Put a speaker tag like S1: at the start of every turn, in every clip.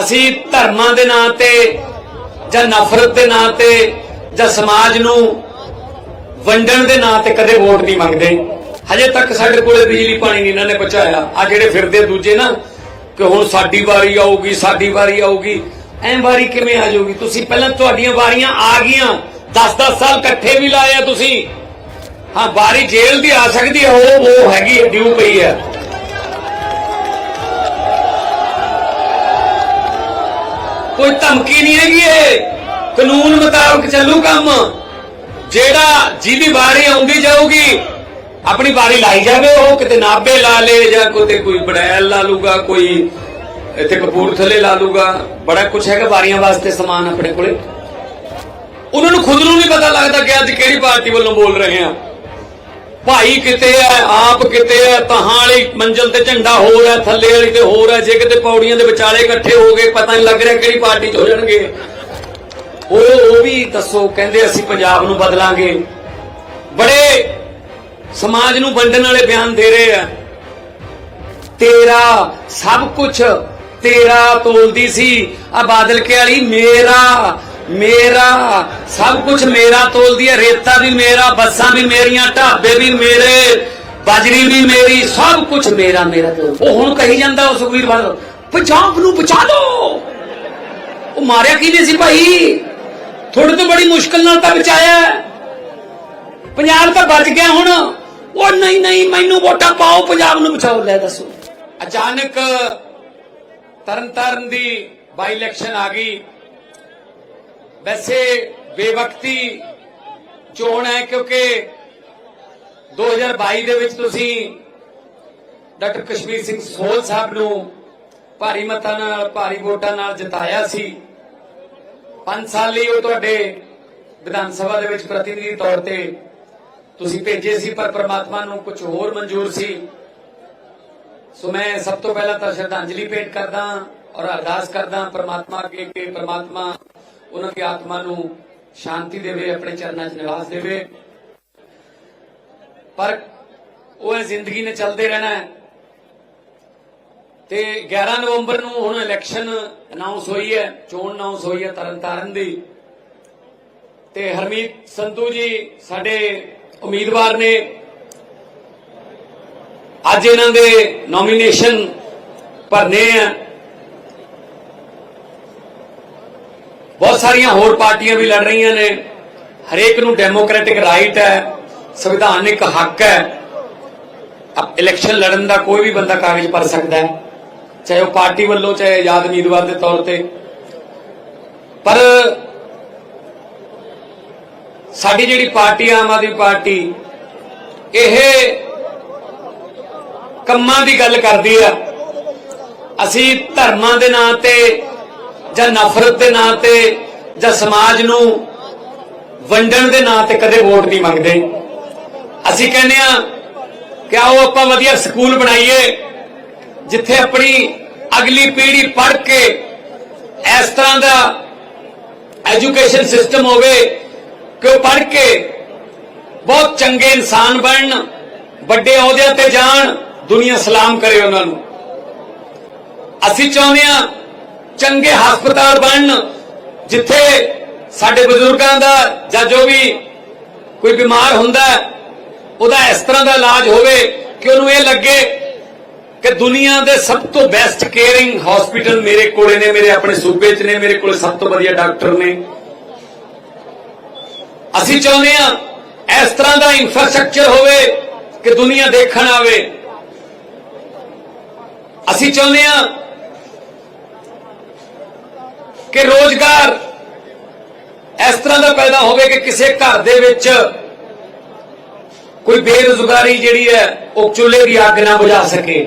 S1: ਅਸੀਂ ਧਰਮਾਂ ਦੇ ਨਾਂ ਤੇ ਜਾਂ ਨਫ਼ਰਤ ਦੇ ਨਾਂ ਤੇ ਜਾਂ ਸਮਾਜ ਨੂੰ ਵੰਡਣ ਦੇ ਨਾਂ ਤੇ ਕਦੇ ਵੋਟ ਨਹੀਂ ਮੰਗਦੇ। ਹਜੇ ਤੱਕ ਸਾਡੇ ਕੋਲੇ ਬਿਜਲੀ ਪਾਣੀ ਨਹੀਂ ਇਹਨਾਂ ਨੇ ਪਹੁੰਚਾਇਆ। ਆ ਜਿਹੜੇ ਫਿਰਦੇ ਦੂਜੇ ਨਾ, ਕਿ ਹੁਣ ਸਾਡੀ ਵਾਰੀ ਆਊਗੀ, ਸਾਡੀ ਵਾਰੀ ਆਊਗੀ। ਐਂ ਵਾਰੀ ਕਿਵੇਂ ਆ ਜਾਊਗੀ? ਤੁਸੀਂ ਪਹਿਲਾਂ ਤੁਹਾਡੀਆਂ ਵਾਰੀਆਂ ਆ ਗਈਆਂ। 10-10 ਸਾਲ ਇਕੱਠੇ ਵੀ ਲਾਏ ਆ ਤੁਸੀਂ। ਹਾਂ, ਵਾਰੀ ਜੇਲ੍ਹ ਦੀ ਆ ਸਕਦੀ ਹੈ, ਉਹ ਉਹ ਹੈਗੀ ਡਿਊ ਪਈ ਹੈ। ਕੋਈ ਧਮਕੀ ਨਹੀਂ ਹੈਗੀ ਇਹ। ਕਾਨੂੰਨ ਮੁਤਾਬਕ ਚੱਲੂ ਕੰਮ। ਜਿਹੜਾ ਜਿਹਦੀ ਵਾਰੀ ਆਉਂਦੀ ਜਾਊਗੀ, ਆਪਣੀ ਵਾਰੀ ਲਾਈ ਜਾਵੇ ਉਹ, ਕਿਤੇ ਨਾਬੇ ਲਾ ਲੇ ਜਾਂ ਕਿਤੇ ਕੋਈ ਬੜੈਲ ਲਾ ਲੂਗਾ, ਕੋਈ ਇੱਥੇ ਕਪੂਰਥਲੇ ਲਾ ਲੂਗਾ। ਬੜਾ ਕੁਝ ਹੈਗਾ ਵਾਰੀਆਂ ਵਾਸਤੇ ਸਮਾਨ ਆਪਣੇ ਕੋਲੇ। ਉਹਨਾਂ ਨੂੰ ਖੁਦ ਨੂੰ ਨਹੀਂ ਪਤਾ ਲੱਗਦਾ ਕਿ ਅੱਜ ਕਿਹੜੀ ਪਾਰਟੀ ਵੱਲੋਂ ਬੋਲ ਰਹੇ ਆ। ਭਾਈ ਕਿਤੇ ਹੈ ਆਪ ਕਿਤੇ ਹੈ ਤਹਾਂ ਵਾਲੀ ਮੰਜ਼ਲ ਤੇ ਝੰਡਾ ਹੋਰ ਹੈ ਥੱਲੇ ਵਾਲੀ ਤੇ ਹੋਰ ਹੈ ਜੇ ਕਿਤੇ ਪੌੜੀਆਂ ਦੇ ਵਿਚਾਲੇ ਇਕੱਠੇ ਹੋ ਗਏ, ਪਤਾ ਨਹੀਂ ਲੱਗ ਰਿਹਾ ਕਿਹੜੀ ਪਾਰਟੀ 'ਚ ਹੋ ਜਾਣਗੇ। ਉਹ ਉਹ ਵੀ ਦੱਸੋ, ਕਹਿੰਦੇ ਅਸੀਂ ਪੰਜਾਬ ਨੂੰ ਬਦਲਾਂਗੇ। ਬੜੇ ਸਮਾਜ ਨੂੰ ਵੰਡਣ ਵਾਲੇ ਬਿਆਨ ਦੇ ਰਹੇ ਆ ਤੇਰਾ ਸਭ ਕੁਝ ਤੇਰਾ ਤੋਲਦੀ ਸੀ, ਆ ਬਾਦਲ ਕੇ ਵਾਲੀ, ਮੇਰਾ ਮੇਰਾ, ਸਭ ਕੁਝ ਮੇਰਾ ਤੋਲਦੀ ਹੈ, ਰੇਤਾ ਵੀ ਮੇਰਾ, ਬੱਸਾਂ ਵੀ ਮੇਰੀਆਂ, ਢਾਬੇ ਵੀ ਮੇਰੇ, ਬਾਜਰੀ ਵੀ ਮੇਰੀ, ਸਭ ਕੁਝ ਮੇਰਾ ਮੇਰਾ ਉਹ ਹੁਣ ਕਹੀ ਜਾਂਦਾ ਉਹ ਸੁਖਵੀਰ ਬਾਦਲ ਪੰਜਾਬ ਨੂੰ ਬਚਾ ਲਓ ਉਹ ਮਾਰਿਆ ਕਿਹਨੇ ਸੀ ਭਾਈ? ਥੋੜੇ ਤੋਂ ਬੜੀ ਮੁਸ਼ਕਲ ਨਾਲ ਤਾਂ ਬਚਾਇਆ ਪੰਜਾਬ ਤਾਂ ਬਚ ਗਿਆ ਹੁਣ। ਉਹ ਨਹੀਂ ਨਹੀਂ, ਮੈਨੂੰ ਵੋਟਾਂ ਪਾਓ, ਪੰਜਾਬ ਨੂੰ ਬਚਾਓ, ਲੈ ਦੱਸੋ। ਅਚਾਨਕ ਤਰਨਤਾਰਨ ਦੀ ਬਾਈ ਇਲੈਕਸ਼ਨ ਆ ਗਈ। ਵੈਸੇ ਬੇਵਕਤੀ ਚੋਣ ਹੈ ਕਿਉਂਕਿ 2022 ਦੇ ਵਿੱਚ ਤੁਸੀਂ ਡਾਕਟਰ ਕਸ਼ਮੀਰ ਸਿੰਘ ਸੋਲ ਸਾਹਿਬ ਨੂੰ ਭਾਰੀ ਮਤਾਂ ਨਾਲ, ਭਾਰੀ ਵੋਟਾਂ ਨਾਲ ਜਿਤਾਇਆ ਸੀ। 5 ਸਾਲ ਲਈ ਉਹ ਤੁਹਾਡੇ ਵਿਧਾਨ ਸਭਾ ਦੇ ਵਿੱਚ ਪ੍ਰਤੀਨਿਧੀ ਤੌਰ ਤੇ ਤੁਸੀਂ ਭੇਜੇ ਸੀ, ਪਰ ਪ੍ਰਮਾਤਮਾ ਨੂੰ ਕੁਝ ਹੋਰ ਮਨਜ਼ੂਰ ਸੀ। ਸੋ ਮੈਂ ਸਭ ਤੋਂ ਪਹਿਲਾਂ ਤਾਂ ਸ਼ਰਧਾਂਜਲੀ ਭੇਟ ਕਰਦਾ ਔਰ ਅਰਦਾਸ ਕਰਦਾ ਪ੍ਰਮਾਤਮਾ ਅੱਗੇ ਕਿ ਪ੍ਰਮਾਤਮਾ ਉਹਨਾਂ ਦੀ ਆਤਮਾ ਨੂੰ ਸ਼ਾਂਤੀ ਦੇਵੇ, ਆਪਣੇ ਚਰਨਾਂ 'ਚ ਨਿਵਾਸ ਦੇਵੇ। ਪਰ ਉਹ ਇਹ ਜ਼ਿੰਦਗੀ ਨੇ ਚੱਲਦੇ ਰਹਿਣਾ ਤੇ 11 ਨਵੰਬਰ ਨੂੰ ਹੁਣ ਇਲੈਕਸ਼ਨ ਅਨਾਉਂਸ ਹੋਈ ਹੈ, ਚੋਣ ਅਨਾਉਂਸ ਹੋਈ ਹੈ ਤਰਨਤਾਰਨ ਦੀ। ਤੇ ਹਰਮੀਤ ਸੰਧੂ ਜੀ ਸਾਡੇ ਉਮੀਦਵਾਰ ਨੇ। ਅੱਜ ਇਹਨਾਂ ਦੇ ਨੋਮੀਨੇਸ਼ਨ ਭਰਨੇ ਆ ਸਾਰੀਆਂ ਹੋਰ ਪਾਰਟੀਆਂ ਵੀ ਲੜ ਰਹੀਆਂ ਨੇ। ਹਰੇਕ ਨੂੰ ਡੈਮੋਕ੍ਰੈਟਿਕ ਰਾਈਟ ਹੈ, ਸੰਵਿਧਾਨਿਕ ਹੱਕ ਹੈ। ਇਲੈਕਸ਼ਨ ਲੜਨ ਦਾ ਕੋਈ ਵੀ ਬੰਦਾ ਕਾਗਜ਼ ਭਰ ਸਕਦਾ ਹੈ, ਚਾਹੇ ਉਹ ਪਾਰਟੀ ਵੱਲੋਂ, ਚਾਹੇ ਆਜ਼ਾਦ ਉਮੀਦਵਾਰ ਦੇ ਤੌਰ ਤੇ। ਪਰ ਸਾਡੀ ਜਿਹੜੀ ਪਾਰਟੀ, ਆਮ ਆਦਮੀ ਪਾਰਟੀ, ਇਹ ਕੰਮਾਂ ਦੀ ਗੱਲ ਕਰਦੀ ਆ। ਅਸੀਂ ਧਰਮਾਂ ਦੇ ਨਾਂ ਤੇ ਜਾਂ ਨਫ਼ਰਤ ਦੇ ਨਾਂ ਤੇ ਜਾਂ ਸਮਾਜ ਨੂੰ ਵੰਡਣ ਦੇ ਨਾਂ ਤੇ ਕਦੇ ਵੋਟ ਨਹੀਂ ਮੰਗਦੇ। ਅਸੀਂ ਕਹਿੰਦੇ ਆ ਕਿ ਆਓ ਆਪਾਂ ਵਧੀਆ ਸਕੂਲ ਬਣਾਈਏ, ਜਿੱਥੇ ਆਪਣੀ ਅਗਲੀ ਪੀੜ੍ਹੀ ਪੜ੍ਹ ਕੇ ਇਸ ਤਰ੍ਹਾਂ ਦਾ ਐਜੂਕੇਸ਼ਨ ਸਿਸਟਮ ਹੋਵੇ ਕਿ ਉਹ ਪੜ੍ਹ ਕੇ ਬਹੁਤ ਚੰਗੇ ਇਨਸਾਨ ਬਣਨ, ਵੱਡੇ ਅਹੁਦਿਆਂ ਤੇ ਜਾਣ, ਦੁਨੀਆ ਸਲਾਮ ਕਰੇ ਉਹਨਾਂ ਨੂੰ। ਅਸੀਂ ਚਾਹੁੰਦੇ ਆ ਚੰਗੇ ਹਸਪਤਾਲ ਬਣਨ ਜਿੱਥੇ ਸਾਡੇ ਬਜ਼ੁਰਗਾਂ ਦਾ ਜਾਂ ਜੋ ਵੀ ਕੋਈ ਬਿਮਾਰ ਹੁੰਦਾ ਉਹਦਾ ਇਸ ਤਰ੍ਹਾਂ ਦਾ ਇਲਾਜ ਹੋਵੇ ਕਿ ਉਹਨੂੰ ਇਹ ਲੱਗੇ ਕਿ ਦੁਨੀਆ ਦੇ ਸਭ ਤੋਂ ਬੈਸਟ ਕੇਅਰਿੰਗ ਹਸਪੀਟਲ ਮੇਰੇ ਕੋਲੇ ਨੇ, ਮੇਰੇ ਆਪਣੇ ਸੂਬੇ 'ਚ ਨੇ, ਮੇਰੇ ਕੋਲ ਸਭ ਤੋਂ ਵਧੀਆ ਡਾਕਟਰ ਨੇ। ਅਸੀਂ ਚਾਹੁੰਦੇ ਆ ਇਸ ਤਰ੍ਹਾਂ ਦਾ ਇਨਫਰਾਸਟ੍ਰਕਚਰ ਹੋਵੇ ਕਿ ਦੁਨੀਆ ਦੇਖਣ ਆਵੇ। ਅਸੀਂ ਚਾਹੁੰਦੇ ਆ ਕਿ ਰੋਜ਼ਗਾਰ ਇਸ ਤਰ੍ਹਾਂ ਦਾ ਪੈਦਾ ਹੋਵੇ ਕਿ ਕਿਸੇ ਘਰ ਦੇ ਵਿੱਚ ਕੋਈ ਬੇਰੁਜ਼ਗਾਰੀ ਜਿਹੜੀ ਹੈ, ਉਹ ਚੁੱਲ੍ਹੇ ਦੀ ਅੱਗ ਨਾ ਬੁਝਾ ਸਕੇ।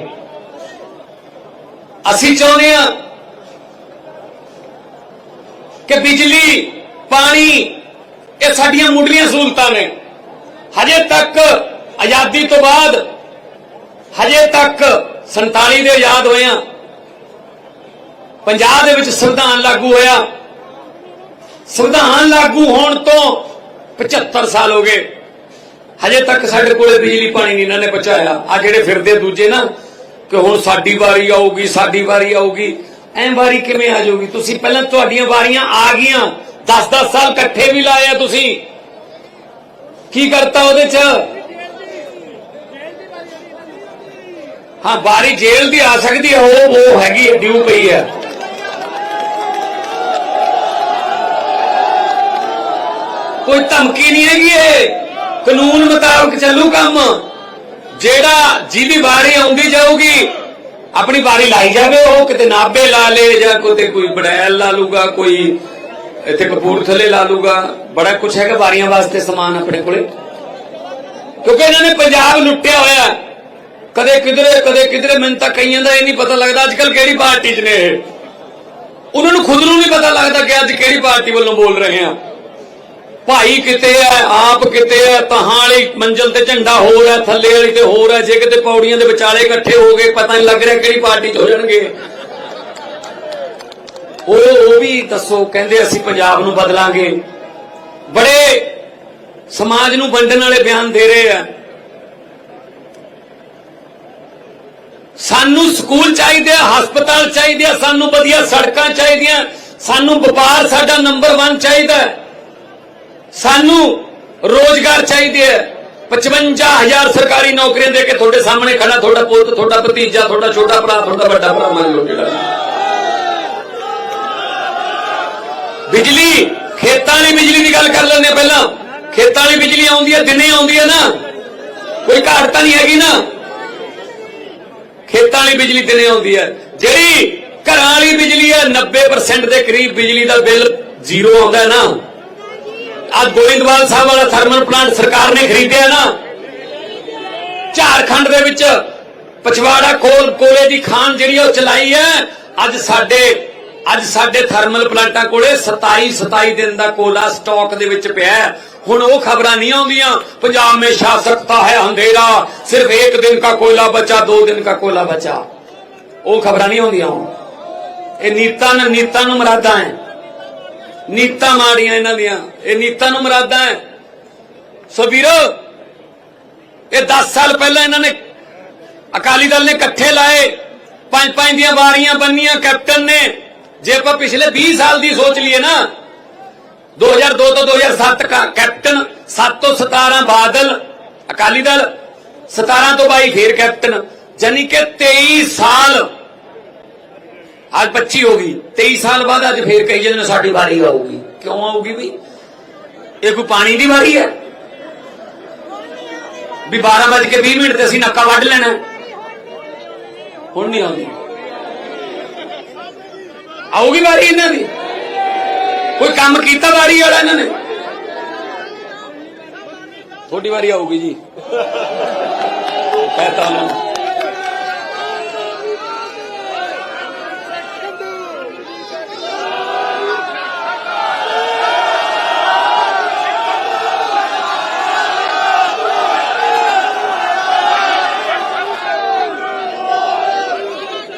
S1: ਅਸੀਂ ਚਾਹੁੰਦੇ ਹਾਂ ਕਿ ਬਿਜਲੀ, ਪਾਣੀ, ਇਹ ਸਾਡੀਆਂ ਮੁੱਢਲੀਆਂ ਸਹੂਲਤਾਂ ਨੇ। ਹਜੇ ਤੱਕ, ਆਜ਼ਾਦੀ ਤੋਂ ਬਾਅਦ, ਹਜੇ ਤੱਕ 47 ਦੇ ਆਜ਼ਾਦ ਹੋਇਆਂ ਪੰਜਾਬ ਦੇ ਵਿੱਚ ਸੰਵਿਧਾਨ ਲਾਗੂ ਹੋਇਆ। ਸੰਵਿਧਾਨ ਲਾਗੂ ਹੋਣ ਤੋਂ 75 ਸਾਲ ਹੋ ਗਏ। ਹਜੇ ਤੱਕ ਸਾਡੇ ਕੋਲੇ ਬਿਜਲੀ ਪਾਣੀ ਨਹੀਂ ਇਹਨਾਂ ਨੇ ਪਹੁੰਚਾਇਆ। ਆ ਜਿਹੜੇ ਫਿਰਦੇ ਦੂਜੇ ਨਾ, ਕਿ ਹੁਣ ਸਾਡੀ ਵਾਰੀ ਆਊਗੀ, ਸਾਡੀ ਵਾਰੀ ਆਊਗੀ। ਐਂ ਵਾਰੀ ਕਿਵੇਂ ਆ ਜਾਊਗੀ? ਤੁਸੀਂ ਪਹਿਲਾਂ ਤੁਹਾਡੀਆਂ ਵਾਰੀਆਂ ਆ ਗਈਆਂ। 10-10 ਸਾਲ ਇਕੱਠੇ ਵੀ ਲਾਏ ਆ ਤੁਸੀਂ। ਕੀ ਕਰਤਾ ਉਹਦੇ ਚ? ਹਾਂ, ਵਾਰੀ ਜੇਲ੍ਹ ਦੀ ਆ ਸਕਦੀ ਹੈ, ਉਹ ਉਹ ਹੈਗੀ ਡਿਊ ਪਈ ਹੈ। ਕੋਈ ਧਮਕੀ ਨਹੀਂ ਹੈਗੀ ਇਹ। ਕਾਨੂੰਨ ਮੁਤਾਬਕ ਚੱਲੂ ਕੰਮ। ਜਿਹੜਾ ਜਿਹਦੀ ਵਾਰੀ ਆਉਂਦੀ ਜਾਊਗੀ, ਆਪਣੀ ਵਾਰੀ ਲਾਈ ਜਾਵੇ, ਉਹ ਕਿਤੇ ਨਾਬੇ ਲਾ ਲੇ ਜਾਂ ਕਿਤੇ ਕੋਈ ਬੜੈਲ ਲਾ ਲੂਗਾ, ਕੋਈ ਇੱਥੇ ਕਪੂਰਥਲੇ ਲਾ ਲੂਗਾ। ਬੜਾ ਕੁਝ ਹੈਗਾ ਵਾਰੀਆਂ ਵਾਸਤੇ ਸਮਾਨ ਆਪਣੇ ਕੋਲੇ। ਕਿਉਂਕਿ ਇਹਨਾਂ ਨੇ ਪੰਜਾਬ ਲੁੱਟਿਆ ਹੋਇਆ। ਕਦੇ ਕਿਧਰੇ ਕਦੇ ਕਿਧਰੇ, ਮੈਨੂੰ ਤਾਂ ਕਈਆਂ ਦਾ ਇਹ ਨਹੀਂ ਪਤਾ ਲੱਗਦਾ ਅੱਜ ਕੱਲ ਕਿਹੜੀ ਪਾਰਟੀ 'ਚ ਨੇ ਇਹ। ਉਹਨਾਂ ਨੂੰ ਖੁਦ ਨੂੰ ਨਹੀਂ ਪਤਾ ਲੱਗਦਾ ਕਿ ਅੱਜ ਕਿਹੜੀ ਪਾਰਟੀ ਵੱਲੋਂ ਬੋਲ ਰਹੇ ਆ। ਭਾਈ ਕਿਤੇ ਹੈ ਆਪ ਕਿਤੇ ਹੈ ਤਹਾਂ ਵਾਲੀ ਮੰਜ਼ਲ ਤੇ ਝੰਡਾ ਹੋਰ ਹੈ ਥੱਲੇ ਵਾਲੀ ਤੇ ਹੋਰ ਹੈ ਜੇ ਕਿਤੇ ਪੌੜੀਆਂ ਦੇ ਵਿਚਾਲੇ ਇਕੱਠੇ ਹੋ ਗਏ, ਪਤਾ ਨਹੀਂ ਲੱਗ ਰਿਹਾ ਕਿਹੜੀ ਪਾਰਟੀ 'ਚ ਹੋ ਜਾਣਗੇ। ਉਹ ਉਹ ਵੀ ਦੱਸੋ, ਕਹਿੰਦੇ ਅਸੀਂ ਪੰਜਾਬ ਨੂੰ ਬਦਲਾਂਗੇ। ਬੜੇ ਸਮਾਜ ਨੂੰ ਵੰਡਣ ਵਾਲੇ ਬਿਆਨ ਦੇ ਰਹੇ ਆ। ਸਾਨੂੰ ਸਕੂਲ ਚਾਹੀਦੇ ਆ, ਹਸਪਤਾਲ ਚਾਹੀਦੇ ਆ, ਸਾਨੂੰ ਵਧੀਆ ਸੜਕਾਂ ਚਾਹੀਦੀਆਂ, ਸਾਨੂੰ ਵਪਾਰ ਸਾਡਾ ਨੰਬਰ 1 ਚਾਹੀਦਾ। ਹੈ। ਸਾਨੂੰ ਰੋਜ਼ਗਾਰ ਚਾਹੀਦੇ ਆ। 55000 ਸਰਕਾਰੀ ਨੌਕਰੀਆਂ ਦੇ ਕੇ ਤੁਹਾਡੇ ਸਾਹਮਣੇ ਖੜਾ ਤੁਹਾਡਾ ਪੁੱਤ, ਤੁਹਾਡਾ ਭਤੀਜਾ, ਤੁਹਾਡਾ ਛੋਟਾ ਭਰਾ, ਤੁਹਾਡਾ ਵੱਡਾ ਭਰਾ ਮੰਨ ਲਓ ਜਿਹੜਾ। ਬਿਜਲੀ, ਖੇਤਾਂ ਵਾਲੀ ਬਿਜਲੀ ਦੀ ਗੱਲ ਕਰ ਲੈਂਦੇ ਹਾਂ ਪਹਿਲਾਂ। ਖੇਤਾਂ ਵਾਲੀ ਬਿਜਲੀ ਆਉਂਦੀ ਹੈ ਦਿਨੇ ਆਉਂਦੀ ਹੈ ਨਾ। ਕੋਈ ਘਾਟ ਤਾਂ ਨਹੀਂ ਹੈਗੀ ਨਾ। ਖੇਤਾਂ ਵਾਲੀ ਬਿਜਲੀ ਦਿਨੇ ਆਉਂਦੀ ਹੈ ਜਿਹੜੀ ਘਰਾਂ ਵਾਲੀ ਬਿਜਲੀ ਹੈ 90% ਦੇ ਕਰੀਬ ਬਿਜਲੀ ਦਾ ਬਿੱਲ ਜ਼ੀਰੋ ਆਉਂਦਾ ਹੈ ਨਾ। ਅੱਜ ਗੋਇੰਦਵਾਲ ਸਾਹਿਬ ਵਾਲਾ ਥਰਮਲ ਪਲਾਂਟ ਸਰਕਾਰ ਨੇ ਖਰੀਦਿਆ ਨਾ। ਝਾਰਖੰਡ ਦੇ ਵਿੱਚ ਪਛਵਾੜਾ ਕੋਲ ਕੋਲੇ ਦੀ ਖਾਨ ਜਿਹੜੀ ਉਹ ਚਲਾਈ ਹੈ। ਅੱਜ ਸਾਡੇ ਅੱਜ ਸਾਡੇ ਥਰਮਲ ਪਲਾਂਟਾਂ ਕੋਲੇ 27 27 ਦਿਨ ਦਾ ਕੋਲਾ ਸਟਾਕ ਦੇ ਵਿੱਚ ਪਿਆ ਹੁਣ ਉਹ ਖਬਰਾਂ ਨਹੀਂ ਆਉਂਦੀਆਂ। ਪੰਜਾਬ ਮੇਂ ਸ਼ਾਸਕਤਾ ਹੈ ਅੰਧੇਰਾ ਸਿਰਫ ਇੱਕ ਦਿਨ ਦਾ ਕੋਲਾ ਬਚਾ, ਦੋ ਦਿਨ ਦਾ ਕੋਲਾ ਬਚਾ। ਉਹ ਖਬਰਾਂ ਨਹੀਂ ਆਉਂਦੀਆਂ ਹੁਣ। ਇਹ ਨੀਤਾਂ ਨੀਤਾਂ ਨੂੰ ਮਰਾਦਾ ਹੈ। ਨੀਤਾਂ ਮਾੜੀਆਂ ਇਹਨਾਂ ਦੀਆਂ। ਇਹ ਨੀਤਾਂ ਨੂੰ ਮਰਾਦਾ ਹੈ। ਸੋ ਵੀਰੋ, ਇਹ 10 ਸਾਲ ਪਹਿਲਾਂ ਇਹਨਾਂ ਨੇ ਅਕਾਲੀ ਦਲ ਨੇ ਇਕੱਠੇ ਲਾਏ। ਪੰਜ ਪੰਜ ਦੀਆਂ ਵਾਰੀਆਂ ਬੰਨੀਆਂ, ਕੈਪਟਨ ਨੇ। ਜੇ ਆਪਾਂ ਪਿਛਲੇ 20 ਸਾਲ ਦੀ ਸੋਚ ਲਈਏ ਨਾ 2002 ਤੋਂ 2007 ਕਾ ਕੈਪਟਨ 7 ਤੋਂ 17 ਬਾਦਲ, ਅਕਾਲੀ ਦਲ 17 ਤੋਂ 22 ਫੇਰ ਕੈਪਟਨ। ਜਾਨੀ ਕਿ 23 ਸਾਲ ਅੱਜ 25 ਹੋ ਗਈ 23 ਸਾਲ ਬਾਅਦ ਅੱਜ ਫੇਰ ਕਹੀ ਜਾਂਦੇ ਨੇ ਸਾਡੀ ਵਾਰੀ ਆਊਗੀ। ਕਿਉਂ ਆਊਗੀ ਵੀ? ਇਹ ਕੋਈ ਪਾਣੀ ਦੀ ਵਾਰੀ ਹੈ? ਵੀ 12 ਵਜੇ ਕੇ 20 ਮਿੰਟ ਤੇ ਅਸੀਂ ਨੱਕਾ ਵੱਢ ਲੈਣਾ। ਹੁਣ ਨਹੀਂ ਆਉਂਦੀ। ਆਊਗੀ ਵਾਰੀ ਇਹਨਾਂ ਦੀ? ਕੋਈ ਕੰਮ ਕੀਤਾ ਵਾਰੀ ਵਾਲਾ ਇਹਨਾਂ ਨੇ? ਤੁਹਾਡੀ ਵਾਰੀ ਆਊਗੀ ਜੀ। ਕਹਤਾ ਨੂੰ।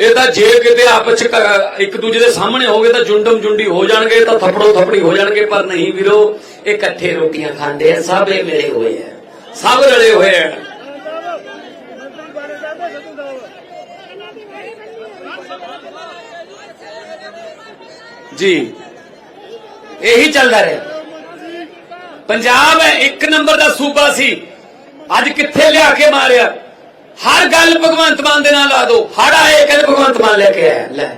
S1: ਇਹ ਤਾਂ ਜੇ ਕਿਤੇ ਆਪਸ 'ਚ ਇੱਕ ਦੂਜੇ ਦੇ ਸਾਹਮਣੇ ਹੋਗੇ ਤਾਂ ਜੁੰਡਮ ਜੁੰਡੀ ਹੋ ਜਾਣਗੇ, ਤਾਂ ਥੱਪੜੋ ਥੱਪੜੀ ਹੋ ਜਾਣਗੇ, ਪਰ ਨਹੀਂ ਵੀਰੋ, ਇਹ ਇਕੱਠੇ ਰੋਟੀਆਂ ਖਾਂਦੇ ਆ, ਸਭ ਇਹ ਮਿਲੇ ਹੋਏ ਆ। ਸਭ ਰਲੇ ਹੋਏ ਆ। ਜੀ, ਇਹੀ ਚੱਲਦਾ ਰਿਹਾ। ਪੰਜਾਬ ਇੱਕ ਨੰਬਰ ਦਾ ਸੂਬਾ ਸੀ, ਅੱਜ ਕਿੱਥੇ ਲਿਆ ਕੇ ਮਾਰਿਆ? ਹਰ ਗੱਲ ਭਗਵੰਤ ਮਾਨ ਦੇ ਨਾਲ ਲਾ ਦੋ। ਹੜ ਆਏ ਕਹਿੰਦੇ ਭਗਵੰਤ ਮਾਨ ਲੈ ਕੇ ਆਇਆ। ਲੈ।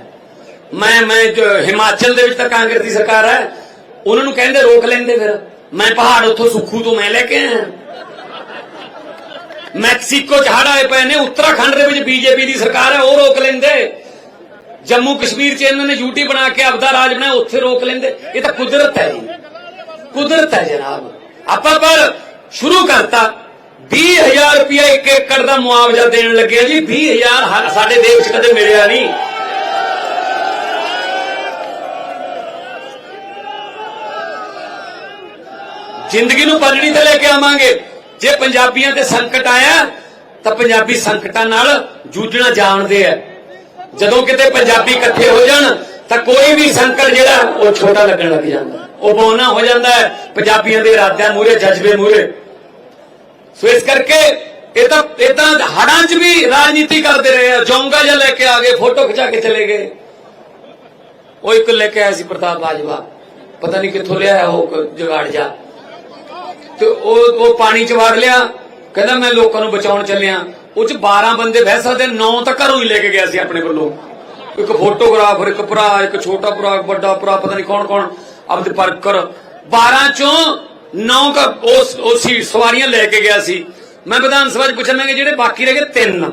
S1: ਮੈਂ ਮੈਂ ਹਿਮਾਚਲ ਦੇ ਵਿੱਚ ਤਾਂ ਕਾਂਗਰਸ ਦੀ ਸਰਕਾਰ ਹੈ, ਉਹਨਾਂ ਨੂੰ ਕਹਿੰਦੇ ਰੋਕ ਲੈਂਦੇ ਫਿਰ। ਮੈਂ ਪਹਾੜ ਉੱਥੋਂ ਸੁੱਖੂ ਤੋਂ ਮੈਂ ਲੈ ਕੇ ਆਇਆ। ਮੈਕਸੀਕੋ ਚ ਹੜ ਆਏ ਪਏ ਨੇ, ਉੱਤਰਾਖੰਡ ਦੇ ਵਿੱਚ ਬੀਜੇਪੀ ਦੀ ਸਰਕਾਰ ਹੈ, ਉਹ ਰੋਕ ਲੈਂਦੇ। ਜੰਮੂ ਕਸ਼ਮੀਰ ਚ ਇਹਨਾਂ ਨੇ ਯੂਟੀ ਬਣਾ ਕੇ ਆਪਦਾ ਰਾਜ ਬਣਾਇਆ, ਉੱਥੇ ਰੋਕ ਲੈਂਦੇ। ਇਹ ਤਾਂ ਕੁਦਰਤ ਹੈ ਜੀ। ਕੁਦਰਤ ਹੈ ਜਨਾਬ। ਆਪਾਂ ਪਰ ਸ਼ੁਰੂ ਕਰਤਾ। 20000 ਰੁਪਏ ਇੱਕ ਏਕੜ ਦਾ ਮੁਆਵਜ਼ਾ ਦੇਣ ਲੱਗੇ ਜੀ। 20000 ਸਾਡੇ ਦੇਸ਼ ਵਿੱਚ ਕਦੇ ਮਿਲਿਆ ਨਹੀਂ। ਜ਼ਿੰਦਗੀ ਨੂੰ ਪਲੜੀ ਤੇ ਲੈ ਕੇ ਆਵਾਂਗੇ। ਜੇ ਪੰਜਾਬੀਆਂ ਤੇ ਸੰਕਟ ਆਇਆ, ਤਾਂ ਪੰਜਾਬੀ ਸੰਕਟਾਂ ਨਾਲ ਜੂਝਣਾ ਜਾਣਦੇ ਆ। ਜਦੋਂ ਕਿਤੇ ਪੰਜਾਬੀ ਇਕੱਠੇ ਹੋ ਜਾਣ, ਤਾਂ ਕੋਈ ਵੀ ਸੰਕਟ ਜਿਹੜਾ, ਉਹ ਛੋਟਾ ਲੱਗਣ ਲੱਗ ਜਾਂਦਾ। ਉਹ ਬੋਨਾ ਹੋ ਜਾਂਦਾ ਹੈ। ਪੰਜਾਬੀਆਂ ਦੇ ਇਰਾਦਿਆਂ ਮੂਰੇ ਜਜ਼ਬੇ ਮੂਰੇ ਸੋ ਇਸ ਕਰਕੇ ਇਹ ਤਾਂ ਇਹ ਹੜਾਂ 'ਚ ਵੀ ਰਾਜਨੀਤੀ ਕਰਦੇ ਰਹੇ ਆ। ਜੋਂਗਾ ਜਿਹਾ ਲੈ ਕੇ ਆ ਗਏ, ਫੋਟੋ ਖਿਚਾ ਕੇ ਚਲੇ ਗਏ। ਉਹ ਇੱਕ ਲੈ ਕੇ ਆਇਆ ਸੀ ਪ੍ਰਤਾਪ ਬਾਜਵਾ। ਪਤਾ ਨਹੀਂ ਕਿੱਥੋਂ ਲਿਆਇਆ ਉਹ ਜਗਾੜ ਜਾ ਤੇ ਉਹ ਉਹ ਪਾਣੀ 'ਚ ਵੜ ਲਿਆ। ਕਹਿੰਦਾ ਮੈਂ ਲੋਕਾਂ ਨੂੰ ਬਚਾਉਣ ਚੱਲਿਆ। ਉਹ 'ਚ 12 ਬੰਦੇ ਬਹਿ ਸਕਦੇ 9 ਤਾਂ ਘਰੋਂ ਹੀ ਲੈ ਕੇ ਗਿਆ ਸੀ ਆਪਣੇ ਕੋਲੋਂ ਇੱਕ ਫੋਟੋਗ੍ਰਾਫਰ, ਇੱਕ ਭਰਾ, ਇੱਕ ਛੋਟਾ ਭਰਾ ਵੱਡਾ ਭਰਾ, ਪਤਾ ਨਹੀਂ ਕੌਣ ਕੌਣ ਅਬਦ ਪਰਕਰ 12 ਚੋਂ 9 ਕਾ ਉਸ ਉਸ ਸਵਾਰੀਆਂ ਲੈ ਕੇ ਗਿਆ ਸੀ। ਮੈਂ ਵਿਧਾਨ ਸਭਾ 'ਚ ਪੁੱਛਣ ਮੈਂ ਜਿਹੜੇ ਬਾਕੀ ਰਹਿ ਗਏ ਤਿੰਨ,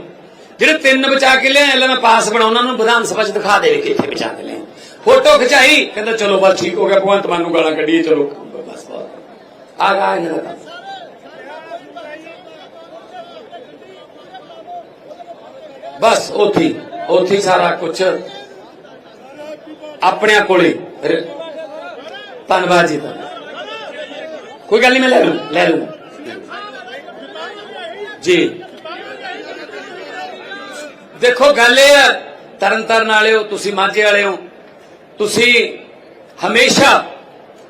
S1: ਜਿਹੜੇ ਤਿੰਨ ਬਚਾ ਕੇ ਲਿਆ ਲੈ ਮੈਂ ਪਾਸ ਬਣਾਉਣਾ ਨੂੰ ਵਿਧਾਨ ਸਭਾ 'ਚ ਦਿਖਾ ਦੇਵੇ ਕਿ ਇੱਥੇ ਬਚਾ ਕੇ ਲਿਆ ਫੋਟੋ ਖਿਚਾਈ, ਕਹਿੰਦਾ, ਚਲੋ ਬਸ ਠੀਕ ਹੋ ਗਿਆ, ਭਗਵੰਤ ਮਾਨ ਨੂੰ ਗਾਲਾਂ ਕੱਢੀਏ, ਚਲੋ, ਬਸ ਬਹੁਤ ਆ ਗਾ ਇਹਨਾਂ ਦਾ ਬਸ, ਉੱਥੇ ਹੀ- ਉੱਥੇ ਸਾਰਾ ਕੁਝ ਆਪਣੇ ਕੋਲੇ। ਧੰਨਵਾਦ ਜੀ, ਧੰਨਵਾਦ। ਕੋਈ ਗੱਲ ਨਹੀਂ ਮੈਂ ਲੈ ਲੂੰ ਲੈ ਲੂੰ ਜੀ ਦੇਖੋ ਗੱਲ ਇਹ ਹੈ ਤਰਨ ਤਾਰਨ ਹੋ ਤੁਸੀਂ ਮਾਝੇ ਵਾਲੇ ਹੋ ਤੁਸੀਂ ਹਮੇਸ਼ਾ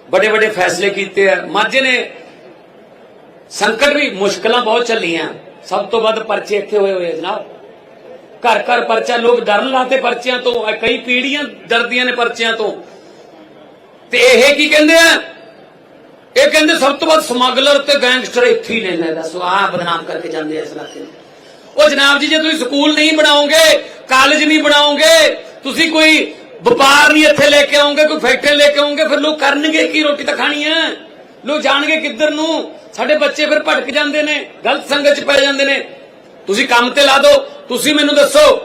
S1: ਵੱਡੇ ਵੱਡੇ ਫੈਸਲੇ ਕੀਤੇ ਆ ਮਾਝੇ ਨੇ ਸੰਕਟ ਵੀ ਮੁਸ਼ਕਲਾਂ ਬਹੁਤ ਚੱਲੀਆਂ ਸਭ ਤੋਂ ਵੱਧ ਪਰਚੇ ਇੱਥੇ ਹੋਏ ਹੋਏ ਜਨਾਬ ਘਰ ਘਰ ਪਰਚਾ ਲੋਕ ਡਰਨ ਲਾਤੇ ਪਰਚਿਆਂ ਤੋਂ ਕਈ ਪੀੜੀਆਂ ਡਰਦੀਆਂ ਨੇ ਪਰਚਿਆਂ ਤੋਂ ਤੇ ਇਹ ਕੀ ਕਹਿੰਦੇ ਆ ਇਹ ਕਹਿੰਦੇ ਸਭ ਤੋਂ ਵੱਧ ਸਮਗਲਰ ਤੇ ਗੈਂਗਸਟਰ ਇੱਥੇ ਹੀ ਨੇ ਲੈ ਦੱਸੋ, ਆਹ ਬਦਨਾਮ ਕਰਕੇ ਜਾਂਦੇ ਇਸ ਇਲਾਕੇ ਨੂੰ। ਉਹ ਜਨਾਬ ਜੀ, ਜੇ ਤੁਸੀਂ ਸਕੂਲ ਨਹੀਂ ਬਣਾਓਗੇ, ਕਾਲਜ ਨਹੀਂ ਬਣਾਓਗੇ, ਤੁਸੀਂ ਕੋਈ ਵਪਾਰ ਨਹੀਂ ਇੱਥੇ ਲੈ ਕੇ ਆਓਗੇ, ਕੋਈ ਫੈਕਟਰੀ ਲੈ ਕੇ ਆਓਗੇ, ਫਿਰ ਲੋਕ ਕਰਨਗੇ ਕੀ ਰੋਟੀ ਤਾਂ ਖਾਣੀ ਹੈ? ਲੋਕ ਜਾਣਗੇ ਕਿੱਧਰ ਨੂੰ? ਸਾਡੇ ਬੱਚੇ ਫਿਰ ਭਟਕ ਜਾਂਦੇ ਨੇ, ਗਲਤ ਸੰਗਤ 'ਚ ਪੈ ਜਾਂਦੇ ਨੇ। ਤੁਸੀਂ ਕੰਮ ਤੇ ਲਾ ਦਿਓ ਤੁਸੀਂ ਮੈਨੂੰ ਦੱਸੋ।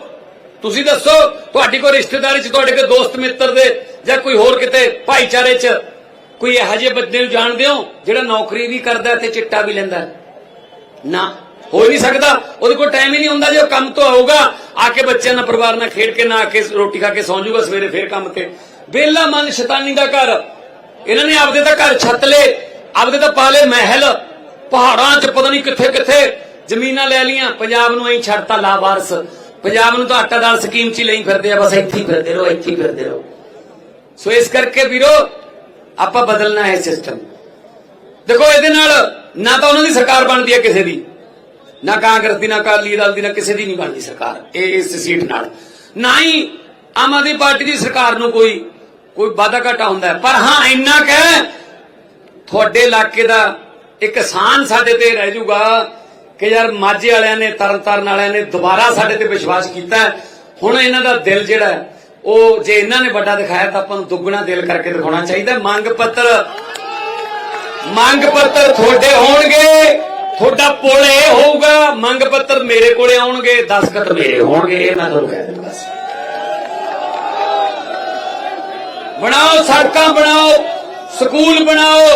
S1: ਤੁਸੀਂ ਦੱਸੋ, ਤੁਹਾਡੀ ਕੋਈ ਰਿਸ਼ਤੇਦਾਰੀ 'ਚ ਤੁਹਾਡੇ ਕੋਈ ਦੋਸਤ ਮਿੱਤਰ ਦੇ ਜਾਂ ਕੋਈ ਹੋਰ ਕਿਤੇ ਭਾਈਚਾਰੇ 'ਚ ਕੋਈ ਇਹੋ ਜਿਹੇ ਬੰਦੇ ਨੂੰ ਜਾਣਦੇ ਹੋ ਜਿਹੜਾ ਨੌਕਰੀ ਵੀ ਕਰਦਾ ਤੇ ਚਿੱਟਾ ਵੀ ਲੈਂਦਾ? ਨਾ। ਹੋ ਨਹੀਂ ਸਕਦਾ। ਉਹਦੇ ਕੋਲ ਟਾਈਮ ਹੀ ਨਹੀਂ ਹੁੰਦਾ ਜੇ ਉਹ ਕੰਮ ਤੋਂ ਆਊਗਾ। ਆ ਕੇ ਬੱਚਿਆਂ ਨਾਲ ਪਰਿਵਾਰ ਨਾਲ ਖੇਡ ਕੇ, ਨਾ ਆ ਕੇ ਰੋਟੀ ਖਾ ਕੇ ਸੌਂ ਜਾਊਗਾ ਸਵੇਰੇ ਫੇਰ ਕੰਮ ਤੇ। ਬੇਲਾ ਮਨ ਸ਼ੈਤਾਨੀ ਦਾ ਘਰ। ਇਹਨਾਂ ਨੇ ਆਪਦੇ ਤਾਂ ਘਰ ਛੱਤ ਲਏ, ਆਪਦੇ ਤਾਂ ਪਾਲੇ ਮਹਿਲ। ਪਹਾੜਾਂ 'ਚ ਪਤਾ ਨਹੀਂ ਕਿੱਥੇ ਕਿੱਥੇ ਜ਼ਮੀਨਾਂ ਲੈ ਲੀਆਂ ਪੰਜਾਬ ਨੂੰ ਐਂ ਛੱਡਤਾ ਲਾਵਾਰਸ ਪੰਜਾਬ ਨੂੰ ਤਾਂ ਆਟਾ ਦਾਲ ਸਕੀਮ 'ਚ ਹੀ ਲਈ ਫਿਰਦੇ ਆ, ਬਸ ਇੱਥੇ ਹੀ ਫਿਰਦੇ ਰਹੋ, ਇੱਥੇ ਹੀ ਫਿਰਦੇ ਰਹੋ। ਸੋ ਇਸ ਕਰਕੇ ਵੀਰੋ ਆਪਾਂ ਬਦਲਣਾ ਹੈ ਸਿਸਟਮ ਦੇਖੋ, ਇਹਦੇ ਨਾਲ ਨਾ ਤਾਂ ਉਹਨਾਂ ਦੀ ਸਰਕਾਰ ਬਣਦੀ ਹੈ ਕਿਸੇ ਦੀ, ਨਾ ਕਾਂਗਰਸ ਦੀ, ਨਾ ਅਕਾਲੀ ਦਲ ਦੀ, ਨਾ ਕਿਸੇ ਦੀ ਨਹੀਂ ਬਣਦੀ ਸਰਕਾਰ, ਇਹ ਇਸ ਸੀਟ ਨਾਲ। ਨਾ ਹੀ ਆਮ ਆਦਮੀ ਪਾਰਟੀ ਦੀ ਸਰਕਾਰ ਨੂੰ ਕੋਈ ਕੋਈ ਵਾਧਾ ਘਾਟਾ ਹੁੰਦਾ ਪਰ ਹਾਂ, ਇੰਨਾ ਕਹਿ ਤੁਹਾਡੇ ਇਲਾਕੇ ਦਾ ਇੱਕ ਕਿਸਾਨ ਸਾਡੇ ਤੇ ਰਹਿ ਜਾਊਗਾ ਕਿ ਯਾਰ ਮਾਝੇ ਵਾਲਿਆਂ ਨੇ, ਤਰਨਤਾਰਨ ਵਾਲਿਆਂ ਨੇ ਦੁਬਾਰਾ ਸਾਡੇ ਤੇ ਵਿਸ਼ਵਾਸ ਕੀਤਾ ਹੁਣ ਇਹਨਾਂ ਦਾ ਦਿਲ ਜਿਹੜਾ ਉਹ ਜੇ ਇਹਨਾਂ ਨੇ ਵੱਡਾ ਦਿਖਾਇਆ ਤਾਂ ਆਪਾਂ ਨੂੰ ਦੁੱਗਣਾ ਦਿਲ ਕਰਕੇ ਦਿਖਾਉਣਾ ਚਾਹੀਦਾ। ਮੰਗ ਪੱਤਰ। ਮੰਗ ਪੱਤਰ ਤੁਹਾਡੇ ਹੋਣਗੇ। ਤੁਹਾਡਾ ਪੁੱਲ ਇਹ ਹੋਊਗਾ, ਮੰਗ ਪੱਤਰ ਮੇਰੇ ਕੋਲੇ ਆਉਣਗੇ ਦਸਖਤ ਮੇਰੇ ਹੋਣਗੇ, ਇਹ ਮੈਂ ਤੁਹਾਨੂੰ ਕਹਿ ਦਿੰਦਾ ਬਣਾਓ, ਸੜਕਾਂ ਬਣਾਓ, ਸਕੂਲ ਬਣਾਓ,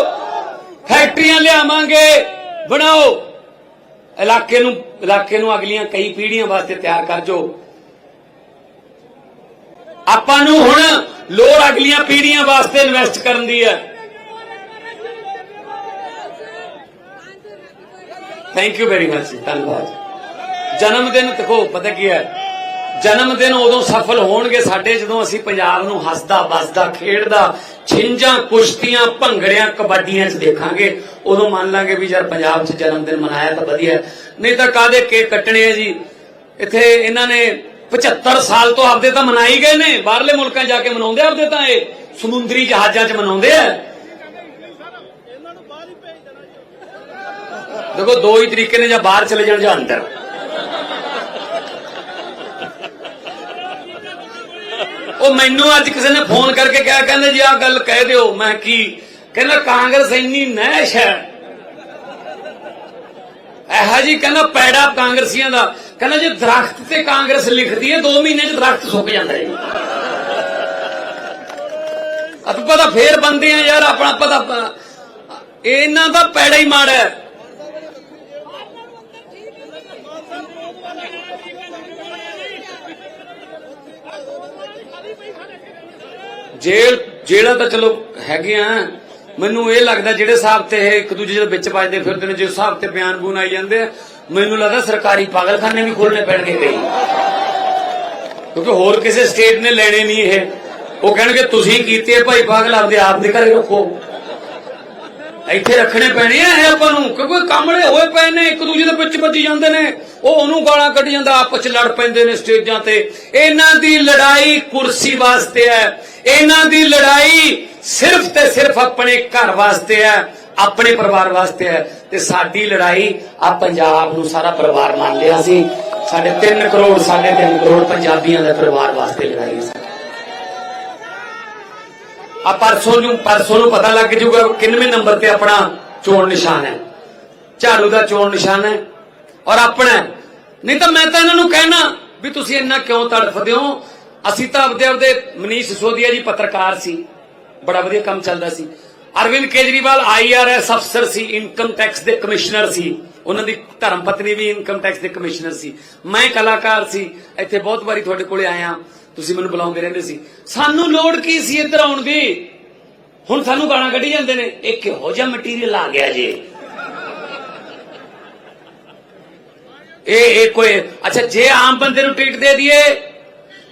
S1: ਫੈਕਟਰੀਆਂ ਲਿਆਵਾਂਗੇ, ਬਣਾਓ। ਇਲਾਕੇ ਨੂੰ ਇਲਾਕੇ ਨੂੰ ਅਗਲੀਆਂ ਕਈ ਪੀੜ੍ਹੀਆਂ ਵਾਸਤੇ ਤਿਆਰ ਕਰ ਜੋ ਆਪਾਂ ਨੂੰ ਹੁਣ ਲੋੜ ਅਗਲੀਆਂ ਪੀੜ੍ਹੀਆਂ ਵਾਸਤੇ ਇਨਵੈਸਟ ਕਰਨ ਦੀ ਹੈ। ਥੈਂਕ ਯੂ ਵੈਰੀ ਮਚ ਧੰਨਵਾਦ। ਜਨਮ ਦਿਨ ਦੇਖੋ, ਪਤਾ ਕੀ ਹੈ? ਜਨਮ ਦਿਨ ਉਦੋਂ ਸਫਲ ਹੋਣਗੇ ਸਾਡੇ ਜਦੋਂ ਅਸੀਂ ਪੰਜਾਬ ਨੂੰ ਹੱਸਦਾ, ਵੱਸਦਾ, ਖੇਡਦਾ ਛਿੰਜਾਂ ਕੁਸ਼ਤੀਆਂ, ਭੰਗੜਿਆਂ, ਕਬੱਡੀਆਂ 'ਚ ਦੇਖਾਂਗੇ, ਉਦੋਂ ਮੰਨ ਲਾਂਗੇ ਵੀ ਯਾਰ ਪੰਜਾਬ 'ਚ ਜਨਮ ਦਿਨ ਮਨਾਇਆ ਤਾਂ ਵਧੀਆ। ਨਹੀਂ ਤਾਂ ਕਾਦੇ ਕੇਕ ਕੱਟਣੇ ਆ ਜੀ? ਇੱਥੇ ਇਹਨਾਂ ਨੇ 75 ਸਾਲ ਤੋਂ ਆਪਦੇ ਤਾਂ ਮਨਾਈ ਗਏ ਨੇ। ਬਾਹਰਲੇ ਮੁਲਕਾਂ ਜਾ ਕੇ ਮਨਾਉਂਦੇ ਆਪਦੇ ਤਾਂ ਇਹ। ਸਮੁੰਦਰੀ ਜਹਾਜ਼ਾਂ 'ਚ ਮਨਾਉਂਦੇ ਆ। ਦੇਖੋ, ਦੋ ਹੀ ਤਰੀਕੇ ਨੇ ਜਾਂ ਬਾਹਰ ਚਲੇ ਜਾਣ ਜਾਂ ਅੰਦਰ। ਉਹ ਮੈਨੂੰ ਅੱਜ ਕਿਸੇ ਨੇ ਫੋਨ ਕਰਕੇ ਕਿਹਾ, ਕਹਿੰਦੇ ਜੀ, ਆਹ ਗੱਲ ਕਹਿ ਦਿਓ। ਮੈਂ ਕੀ? ਕਹਿੰਦਾ, ਕਾਂਗਰਸ ਇੰਨੀ ਨਹਿਸ਼ ਹੈ। ਇਹੋ ਜੀ ਕਹਿੰਦਾ ਪੈੜਾ ਕਾਂਗਰਸੀਆਂ ਦਾ। ਕਹਿੰਦਾ ਜੇ ਦਰਖਤ ਤੇ ਕਾਂਗਰਸ ਲਿਖਦੀ ਹੈ 2 ਮਹੀਨੇ ਚ ਦਰਖਤ ਸੁੱਕ ਜਾਂਦਾ ਹੈ ਅਬ ਪਤਾ ਫੇਰ ਬੰਦੇ ਆ ਯਾਰ ਆਪਣਾ ਪਤਾ ਇਹਨਾਂ ਦਾ ਪੈੜਾ ਹੀ ਮਾੜਾ ਹੈ। ਜੇਲ੍ਹ ਜੇਲ੍ਹਾਂ ਤਾਂ ਚਲੋ ਹੈਗੇ ਆ ਮੈਨੂੰ ਇਹ ਲੱਗਦਾ ਜਿਹੜੇ ਹਿਸਾਬ ਤੇ ਇਹ ਇੱਕ ਦੂਜੇ ਦੇ ਵਿੱਚ ਵੱਜਦੇ ਫਿਰਦੇ ਨੇ ਜਿਸ ਹਿਸਾਬ ਤੇ ਬਿਆਨ ਬੂਨ ਆਈ ਜਾਂਦੇ ਆ ਮੈਨੂੰ ਲੱਗਦਾ ਸਰਕਾਰੀ ਪਾਗਲਖਾਨੇ ਵੀ ਖੋਲਣੇ ਪੈਣਗੇ ਕਈ। ਕਿਉਂਕਿ ਹੋਰ ਕਿਸੇ ਸਟੇਟ ਨੇ ਲੈਣੇ ਨਹੀਂ ਇਹ। ਉਹ ਕਹਿਣਗੇ, ਤੁਸੀਂ ਕੀਤੇ ਭਾਈ ਪਾਗਲ, ਆਪਦੇ ਆਪ ਦੇ ਘਰੇ ਰੱਖੋ। ਇੱਥੇ ਰੱਖਣੇ ਪੈਣੇ ਆ ਇਹ ਆਪਾਂ ਨੂੰ। ਕਿਉਂਕਿ ਕਾਮਲੇ ਹੋਏ ਪਏ ਨੇ, ਇੱਕ ਦੂਜੇ ਦੇ ਵਿੱਚ ਵੱਜੀ ਜਾਂਦੇ ਨੇ। ਉਹ ਉਹਨੂੰ ਗਾਲਾਂ ਕੱਢ ਜਾਂਦਾ, ਆਪਸ ਚ ਲੜ ਪੈਂਦੇ ਨੇ ਸਟੇਜਾਂ ਤੇ। ਇਹਨਾਂ ਦੀ ਲੜਾਈ ਕੁਰਸੀ ਵਾਸਤੇ ਹੈ। ਇਹਨਾਂ ਦੀ ਲੜਾਈ ਸਿਰਫ ਤੇ ਸਿਰਫ ਆਪਣੇ ਘਰ ਵਾਸਤੇ ਹੈ। ਆਪਣੇ ਪਰਿਵਾਰ ਵਾਸਤੇ ਹੈ ਤੇ ਸਾਡੀ ਲੜਾਈ ਆ ਪੰਜਾਬ ਨੂੰ ਸਾਰਾ ਪਰਿਵਾਰ ਮੰਨ ਲਿਆ ਸੀ। ਸਾਡੇ 3 ਕਰੋੜ, ਸਾਢੇ 3 ਕਰੋੜ ਪੰਜਾਬੀਆਂ ਦੇ ਪਰਿਵਾਰ ਵਾਸਤੇ ਲੜਾਈ ਸੀ। ਆ ਪਰਸੋਂ ਨੂੰ ਪਰਸੋਂ ਨੂੰ ਪਤਾ ਲੱਗ ਜਾਊਗਾ ਕਿੰਨਵੇਂ ਨੰਬਰ ਤੇ ਆਪਣਾ ਚੋਣ ਨਿਸ਼ਾਨ ਹੈ। ਝਾੜੂ ਦਾ ਚੋਣ ਨਿਸ਼ਾਨ ਹੈ ਔਰ ਆਪਣਾ ਨਹੀਂ ਤਾਂ ਮੈਂ ਤਾਂ ਇਹਨਾਂ ਨੂੰ ਕਹਿਣਾ ਵੀ ਤੁਸੀਂ ਇੰਨਾ ਕਿਉਂ ਤੜਫਦੇ ਹੋ? ਅਸੀਂ ਤਾਂ ਆਪਦੇ ਆਪਦੇ ਮਨੀਸ਼ ਸਿਸੋਦੀਆ ਜੀ ਪੱਤਰਕਾਰ ਸੀ। ਬੜਾ ਵਧੀਆ ਕੰਮ ਚੱਲਦਾ ਸੀ। ਅਰਵਿੰਦ ਕੇਜਰੀਵਾਲ ਆਈਆਰਐਸ ਅਫਸਰ ਸੀ ਇਨਕਮ ਟੈਕਸ ਦੇ ਕਮਿਸ਼ਨਰ ਸੀ। ਉਹਨਾਂ ਦੀ ਧਰਮ ਪਤਨੀ ਵੀ ਇਨਕਮ ਟੈਕਸ ਦੇ ਕਮਿਸ਼ਨਰ ਸੀ। ਮੈਂ ਕਲਾਕਾਰ ਸੀ। ਇੱਥੇ ਬਹੁਤ ਵਾਰੀ ਤੁਹਾਡੇ ਕੋਲੇ ਆਇਆ। ਤੁਸੀਂ ਮੈਨੂੰ ਬੁਲਾਉਂਦੇ ਰਹਿੰਦੇ ਸੀ। ਸਾਨੂੰ ਲੋੜ ਕੀ ਸੀ ਇੱਧਰ ਆਉਣ ਦੀ? ਹੁਣ ਸਾਨੂੰ ਗਾਲਾਂ ਕੱਢੀ ਜਾਂਦੇ ਨੇ। ਇਹ ਕਿਹੋ ਜਿਹਾ ਮਟੀਰੀਅਲ ਆ ਗਿਆ ਜੇ। ਇਹ ਇਹ ਕੋਈ, ਅੱਛਾ, ਜੇ ਆਮ ਬੰਦੇ ਨੂੰ ਟਿਕਟ ਦੇ ਦਈਏ,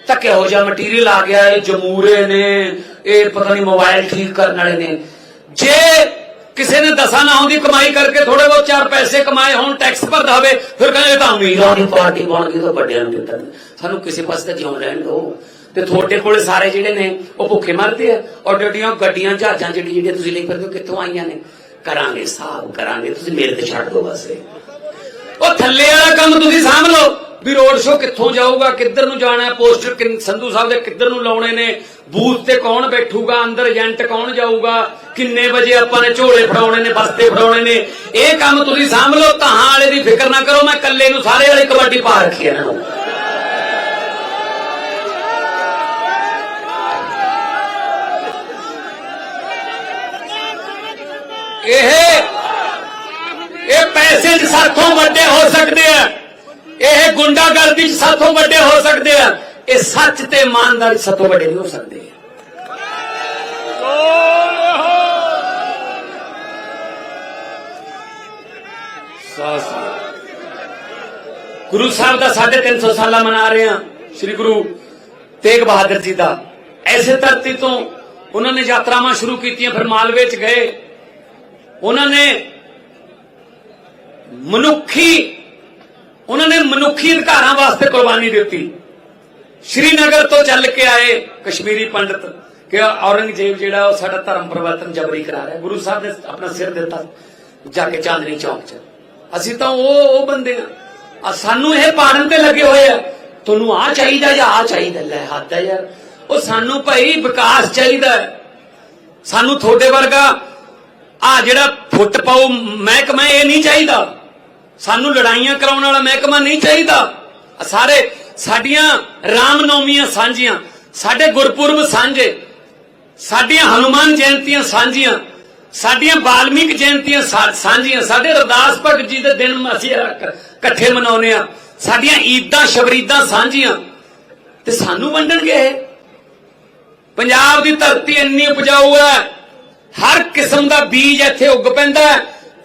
S1: ਤਾਂ ਕਿਹੋ ਜਿਹਾ ਮਟੀਰੀਅਲ ਆ ਗਿਆ? ਇਹ ਜਮੂਰੇ ਨੇ, ਇਹ ਪਤਾ ਨਹੀਂ ਮੋਬਾਈਲ ਠੀਕ ਕਰਨ ਵਾਲੇ ਨੇ। ਜੇ ਕਿਸੇ ਨੇ ਦਸਾਂ ਨਾ ਹੁੰਦੀ ਕਮਾਈ ਕਰਕੇ ਥੋੜੇ ਬਹੁਤ ਚਾਰ ਪੈਸੇ ਕਮਾਏ ਹੋਣ ਟੈਕਸ ਭਰਦਾ ਹੋਵੇ ਫਿਰ ਕਹਿੰਦੇ ਤਾਂ ਅਮੀਰਾਂ ਦੀ ਪਾਰਟੀ ਬਣ ਗਈ ਤਾਂ ਵੱਡਿਆਂ ਨੂੰ ਦਿੱਤਾ ਸਾਨੂੰ ਕਿਸੇ ਪਾਸੇ ਤਾਂ ਜਿਉਣ ਰਹਿਣ ਦਿਓ। ਤੇ ਤੁਹਾਡੇ ਕੋਲੇ ਸਾਰੇ ਜਿਹੜੇ ਨੇ ਉਹ ਭੁੱਖੇ ਮਰਦੇ ਆ। ਔਰ ਜਿਹੜੀਆਂ ਗੱਡੀਆਂ ਜਹਾਜ਼ਾਂ ਜਿਹੜੀ ਜਿਹੜੀਆਂ ਤੁਸੀਂ ਲਈ ਫਿਰਦੇ ਕਿੱਥੋਂ ਆਈਆਂ ਨੇ? ਕਰਾਂਗੇ ਹਿਸਾਬ ਕਰਾਂਗੇ। ਤੁਸੀਂ ਮੇਰੇ ਤੇ ਛੱਡ ਦਿਓ ਬਸ। ਉਹ ਥੱਲੇ ਵਾਲਾ ਕੰਮ ਤੁਸੀਂ ਸਾਂਭ ਲਓ। ਵੀ ਰੋਡ ਸ਼ੋ ਕਿੱਥੋਂ ਜਾਊਗਾ ਕਿੱਧਰ ਨੂੰ ਜਾਣਾ ਹੈ ਪੋਸਟਰ ਸੰਧੂ ਸਾਹਿਬ ਦੇ ਕਿੱਧਰ ਨੂੰ ਲਾਉਣੇ ਨੇ? ਬੂਥ ਤੇ ਕੌਣ ਬੈਠੂਗਾ, ਅੰਦਰ ਏਜੰਟ ਕੌਣ ਜਾਊਗਾ, ਕਿੰਨੇ ਵਜੇ ਆਪਾਂ ਨੇ ਝੋਲੇ ਫੜਾਉਣੇ ਨੇ, ਬਸਤੇ ਫੜਾਉਣੇ ਨੇ? ਇਹ ਕੰਮ ਤੁਸੀਂ ਸਾਂਭ ਲਓ ਤਹਾਂ ਵਾਲੇ ਦੀ ਫਿਕਰ ਨਾ ਕਰੋ, ਮੈਂ ਇਕੱਲੇ ਨੂੰ ਸਾਰੇ ਵਾਲੀ ਕਬੱਡੀ ਪਾ ਰੱਖੀ ਹੈ ਇਹਨਾਂ ਨੂੰ। ਇਹ ਇਹ ਪੈਸੇ 'ਚ ਸਾਥੋਂ ਵੱਡੇ ਹੋ ਸਕਦੇ ਆ। ਇਹ ਗੁੰਡਾਗਰਦੀ 'ਚ ਸਾਥੋਂ ਵੱਡੇ ਹੋ ਸਕਦੇ ਆ। ਇਹ ਸੱਚ ਤੇ ਇਮਾਨਦਾਰੀ ਸਤੋਂ ਵੱਡੇ ਨਹੀਂ ਹੋ ਸਕਦੇ। ਗੁਰੂ ਸਾਹਿਬ ਦਾ 350 ਸਾਲਾ ਮਨਾ ਰਹੇ ਆ ਸ੍ਰੀ ਗੁਰੂ ਤੇਗ ਬਹਾਦਰ ਜੀ ਦਾ। ਐਸੇ ਧਰਤੀ ਤੋਂ ਉਹਨਾਂ ਨੇ ਯਾਤਰਾਵਾਂ ਸ਼ੁਰੂ ਕੀਤੀਆਂ, ਫਿਰ ਮਾਲਵੇ 'ਚ ਗਏ। ਉਹਨਾਂ ਨੇ ਮਨੁੱਖੀ, ਉਹਨਾਂ ਨੇ ਮਨੁੱਖੀ ਅਧਿਕਾਰਾਂ ਵਾਸਤੇ ਕੁਰਬਾਨੀ ਦਿੱਤੀ। ਸ਼੍ਰੀਨਗਰ ਤੋਂ ਚੱਲ ਕੇ ਆਏ ਕਸ਼ਮੀਰੀ ਪੰਡਤ, ਕਿ ਔਰੰਗਜ਼ੇਬ ਜਿਹੜਾ ਉਹ ਸਾਡਾ ਧਰਮ ਪਰਿਵਰਤਨ ਜਬਰੀ ਕਰਾ ਰਿਹਾ। ਗੁਰੂ ਸਾਹਿਬ ਨੇ ਆਪਣਾ ਸਿਰ ਦਿੱਤਾ ਜਾ ਕੇ ਚਾਂਦਨੀ ਚੌਕ 'ਚ। ਅਸੀਂ ਤਾਂ ਉਹ ਉਹ ਬੰਦੇ ਆ। ਸਾਨੂੰ ਇਹ ਪਾੜਨ ਤੇ ਲੱਗੇ ਹੋਏ ਆ। ਤੁਹਾਨੂੰ ਆ ਚਾਹੀਦਾ ਜਾਂ ਆ ਚਾਹੀਦਾ? ਲੈ ਹੱਦ ਹੈ ਯਾਰ। ਉਹ ਸਾਨੂੰ ਭਾਈ ਵਿਕਾਸ ਚਾਹੀਦਾ ਸਾਨੂੰ ਤੁਹਾਡੇ ਵਰਗਾ ਆ ਜਿਹੜਾ ਫੁੱਟ ਪਾਉ ਮਹਿਕਮਾ ਇਹ ਨਹੀਂ ਚਾਹੀਦਾ। ਸਾਨੂੰ ਲੜਾਈਆਂ ਕਰਾਉਣ ਵਾਲਾ ਮਹਿਕਮਾ ਨਹੀਂ ਚਾਹੀਦਾ। ਸਾਰੇ ਸਾਡੀਆਂ ਰਾਮਨੌਮੀਆਂ ਸਾਂਝੀਆਂ, ਸਾਡੇ ਗੁਰਪੁਰਬ ਸਾਂਝੇ, ਸਾਡੀਆਂ ਹਨੂਮਾਨ ਜਯੰਤੀਆਂ ਸਾਂਝੀਆਂ, ਸਾਡੀਆਂ ਬਾਲਮੀਕ ਜਯੰਤੀਆਂ ਸਾਂਝੀਆਂ, ਸਾਡੇ ਅਰਦਾਸ ਭਗਤ ਜੀ ਦੇ ਦਿਨ ਅਸੀਂ ਇਕੱਠੇ ਮਨਾਉਂਦੇ ਆ ਸਾਡੀਆਂ ਈਦਾਂ ਸ਼ਬਰੀਦਾਂ ਸਾਂਝੀਆਂ, ਤੇ ਸਾਨੂੰ ਵੰਡਣਗੇ ਇਹ? ਪੰਜਾਬ ਦੀ ਧਰਤੀ ਇੰਨੀ ਉਪਜਾਊ ਹੈ, ਹਰ ਕਿਸਮ ਦਾ ਬੀਜ ਇੱਥੇ ਉੱਗ ਪੈਂਦਾ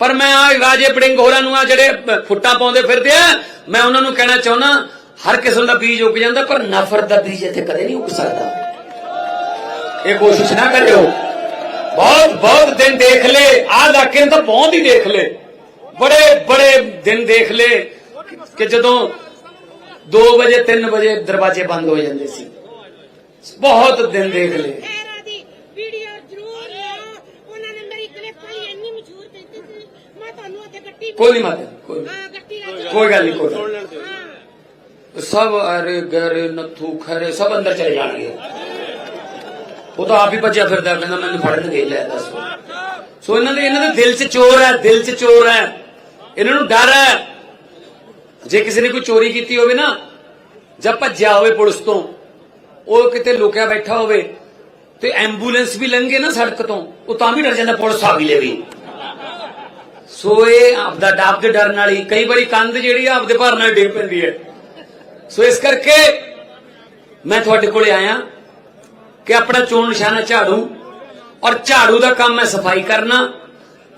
S1: ਪਰ ਮੈਂ ਆ ਰਾਜੇ ਬੜਿੰਗ ਹੋਰਾਂ ਨੂੰ ਆ ਜਿਹੜੇ ਫੁੱਟਾਂ ਪਾਉਂਦੇ ਫਿਰਦੇ ਆ, ਮੈਂ ਉਹਨਾਂ ਨੂੰ ਕਹਿਣਾ ਚਾਹੁੰਦਾ ਹਰ ਕਿਸਮ ਦਾ ਬੀਜ ਉੱਗ ਜਾਂਦਾ ਪਰ ਨਫ਼ਰਤ ਦਾ ਬੀਜ ਇੱਥੇ ਕਦੇ ਨਹੀਂ ਉੱਗ ਸਕਦਾ। ਇਹ ਕੋਸ਼ਿਸ਼ ਨਾ ਕਰਿਓ। ਬਹੁਤ ਬਹੁਤ ਦਿਨ ਦੇਖ ਲੈ ਆ ਇਲਾਕੇ ਨੂੰ ਤਾਂ ਬਹੁਤ ਹੀ ਦੇਖ ਲੈ ਬੜੇ ਬੜੇ ਦਿਨ ਦੇਖ ਲੈ ਕਿ ਜਦੋਂ 2 ਵਜੇ 3 ਵਜੇ ਦਰਵਾਜ਼ੇ ਬੰਦ ਹੋ ਜਾਂਦੇ ਸੀ। ਬਹੁਤ ਦਿਨ ਦੇਖ ਲੈ ਕੋਈ ਨਹੀਂ ਮਾਤਾ ਕੋਈ ਗੱਲ ਨਹੀਂ ਕੋਈ ਸਭ ਅਰੇ ਗਰੇ ਨੱਥੂ ਖਰੇ, ਸਭ ਅੰਦਰ ਚਲੇ ਜਾਣਗੇ। ਉਹ ਤਾਂ ਆਪ ਹੀ ਭੱਜਿਆ ਫਿਰਦਾ, ਕਹਿੰਦਾ ਮੈਨੂੰ ਫੜਨ ਗਏ ਲੈ ਦੱਸ। ਸੋ ਇਹਨਾਂ ਦੇ ਇਹਨਾਂ ਦੇ ਦਿਲ 'ਚ ਚੋਰ ਹੈ, ਦਿਲ 'ਚ ਚੋਰ ਹੈ। ਇਹਨਾਂ ਨੂੰ ਡਰ ਹੈ। ਜੇ ਕਿਸੇ ਨੇ ਕੋਈ ਚੋਰੀ ਕੀਤੀ ਹੋਵੇ ਨਾ, ਜਾਂ ਭੱਜਿਆ ਹੋਵੇ ਪੁਲਿਸ ਤੋਂ, ਉਹ ਕਿਤੇ ਲੁਕਿਆ ਬੈਠਾ ਹੋਵੇ, ਤੇ ਐਂਬੂਲੈਂਸ ਵੀ ਲੰਘੇ ਨਾ ਸੜਕ ਤੋਂ, ਉਹ ਤਾਂ ਵੀ ਡਰ ਜਾਂਦਾ, ਪੁਲਿਸ ਆ ਵੀ ਲੈ ਵੀ। ਸੋ ਇਹ ਆਪਦਾ ਡਰ ਦੇ ਡਰ ਨਾਲ ਹੀ ਕਈ ਵਾਰੀ ਕੰਧ ਜਿਹੜੀ ਆਪਦੇ ਭਰ ਨਾਲ ਡਿੱਗ ਪੈਂਦੀ ਹੈ। ਸੋ ਇਸ ਕਰਕੇ ਮੈਂ ਤੁਹਾਡੇ ਕੋਲੇ ਆਇਆ ਕਿ ਆਪਣਾ ਚੋਣ ਨਿਸ਼ਾਨਾ ਝਾੜੂ ਔਰ ਝਾੜੂ ਦਾ ਕੰਮ ਹੈ ਸਫ਼ਾਈ ਕਰਨਾ,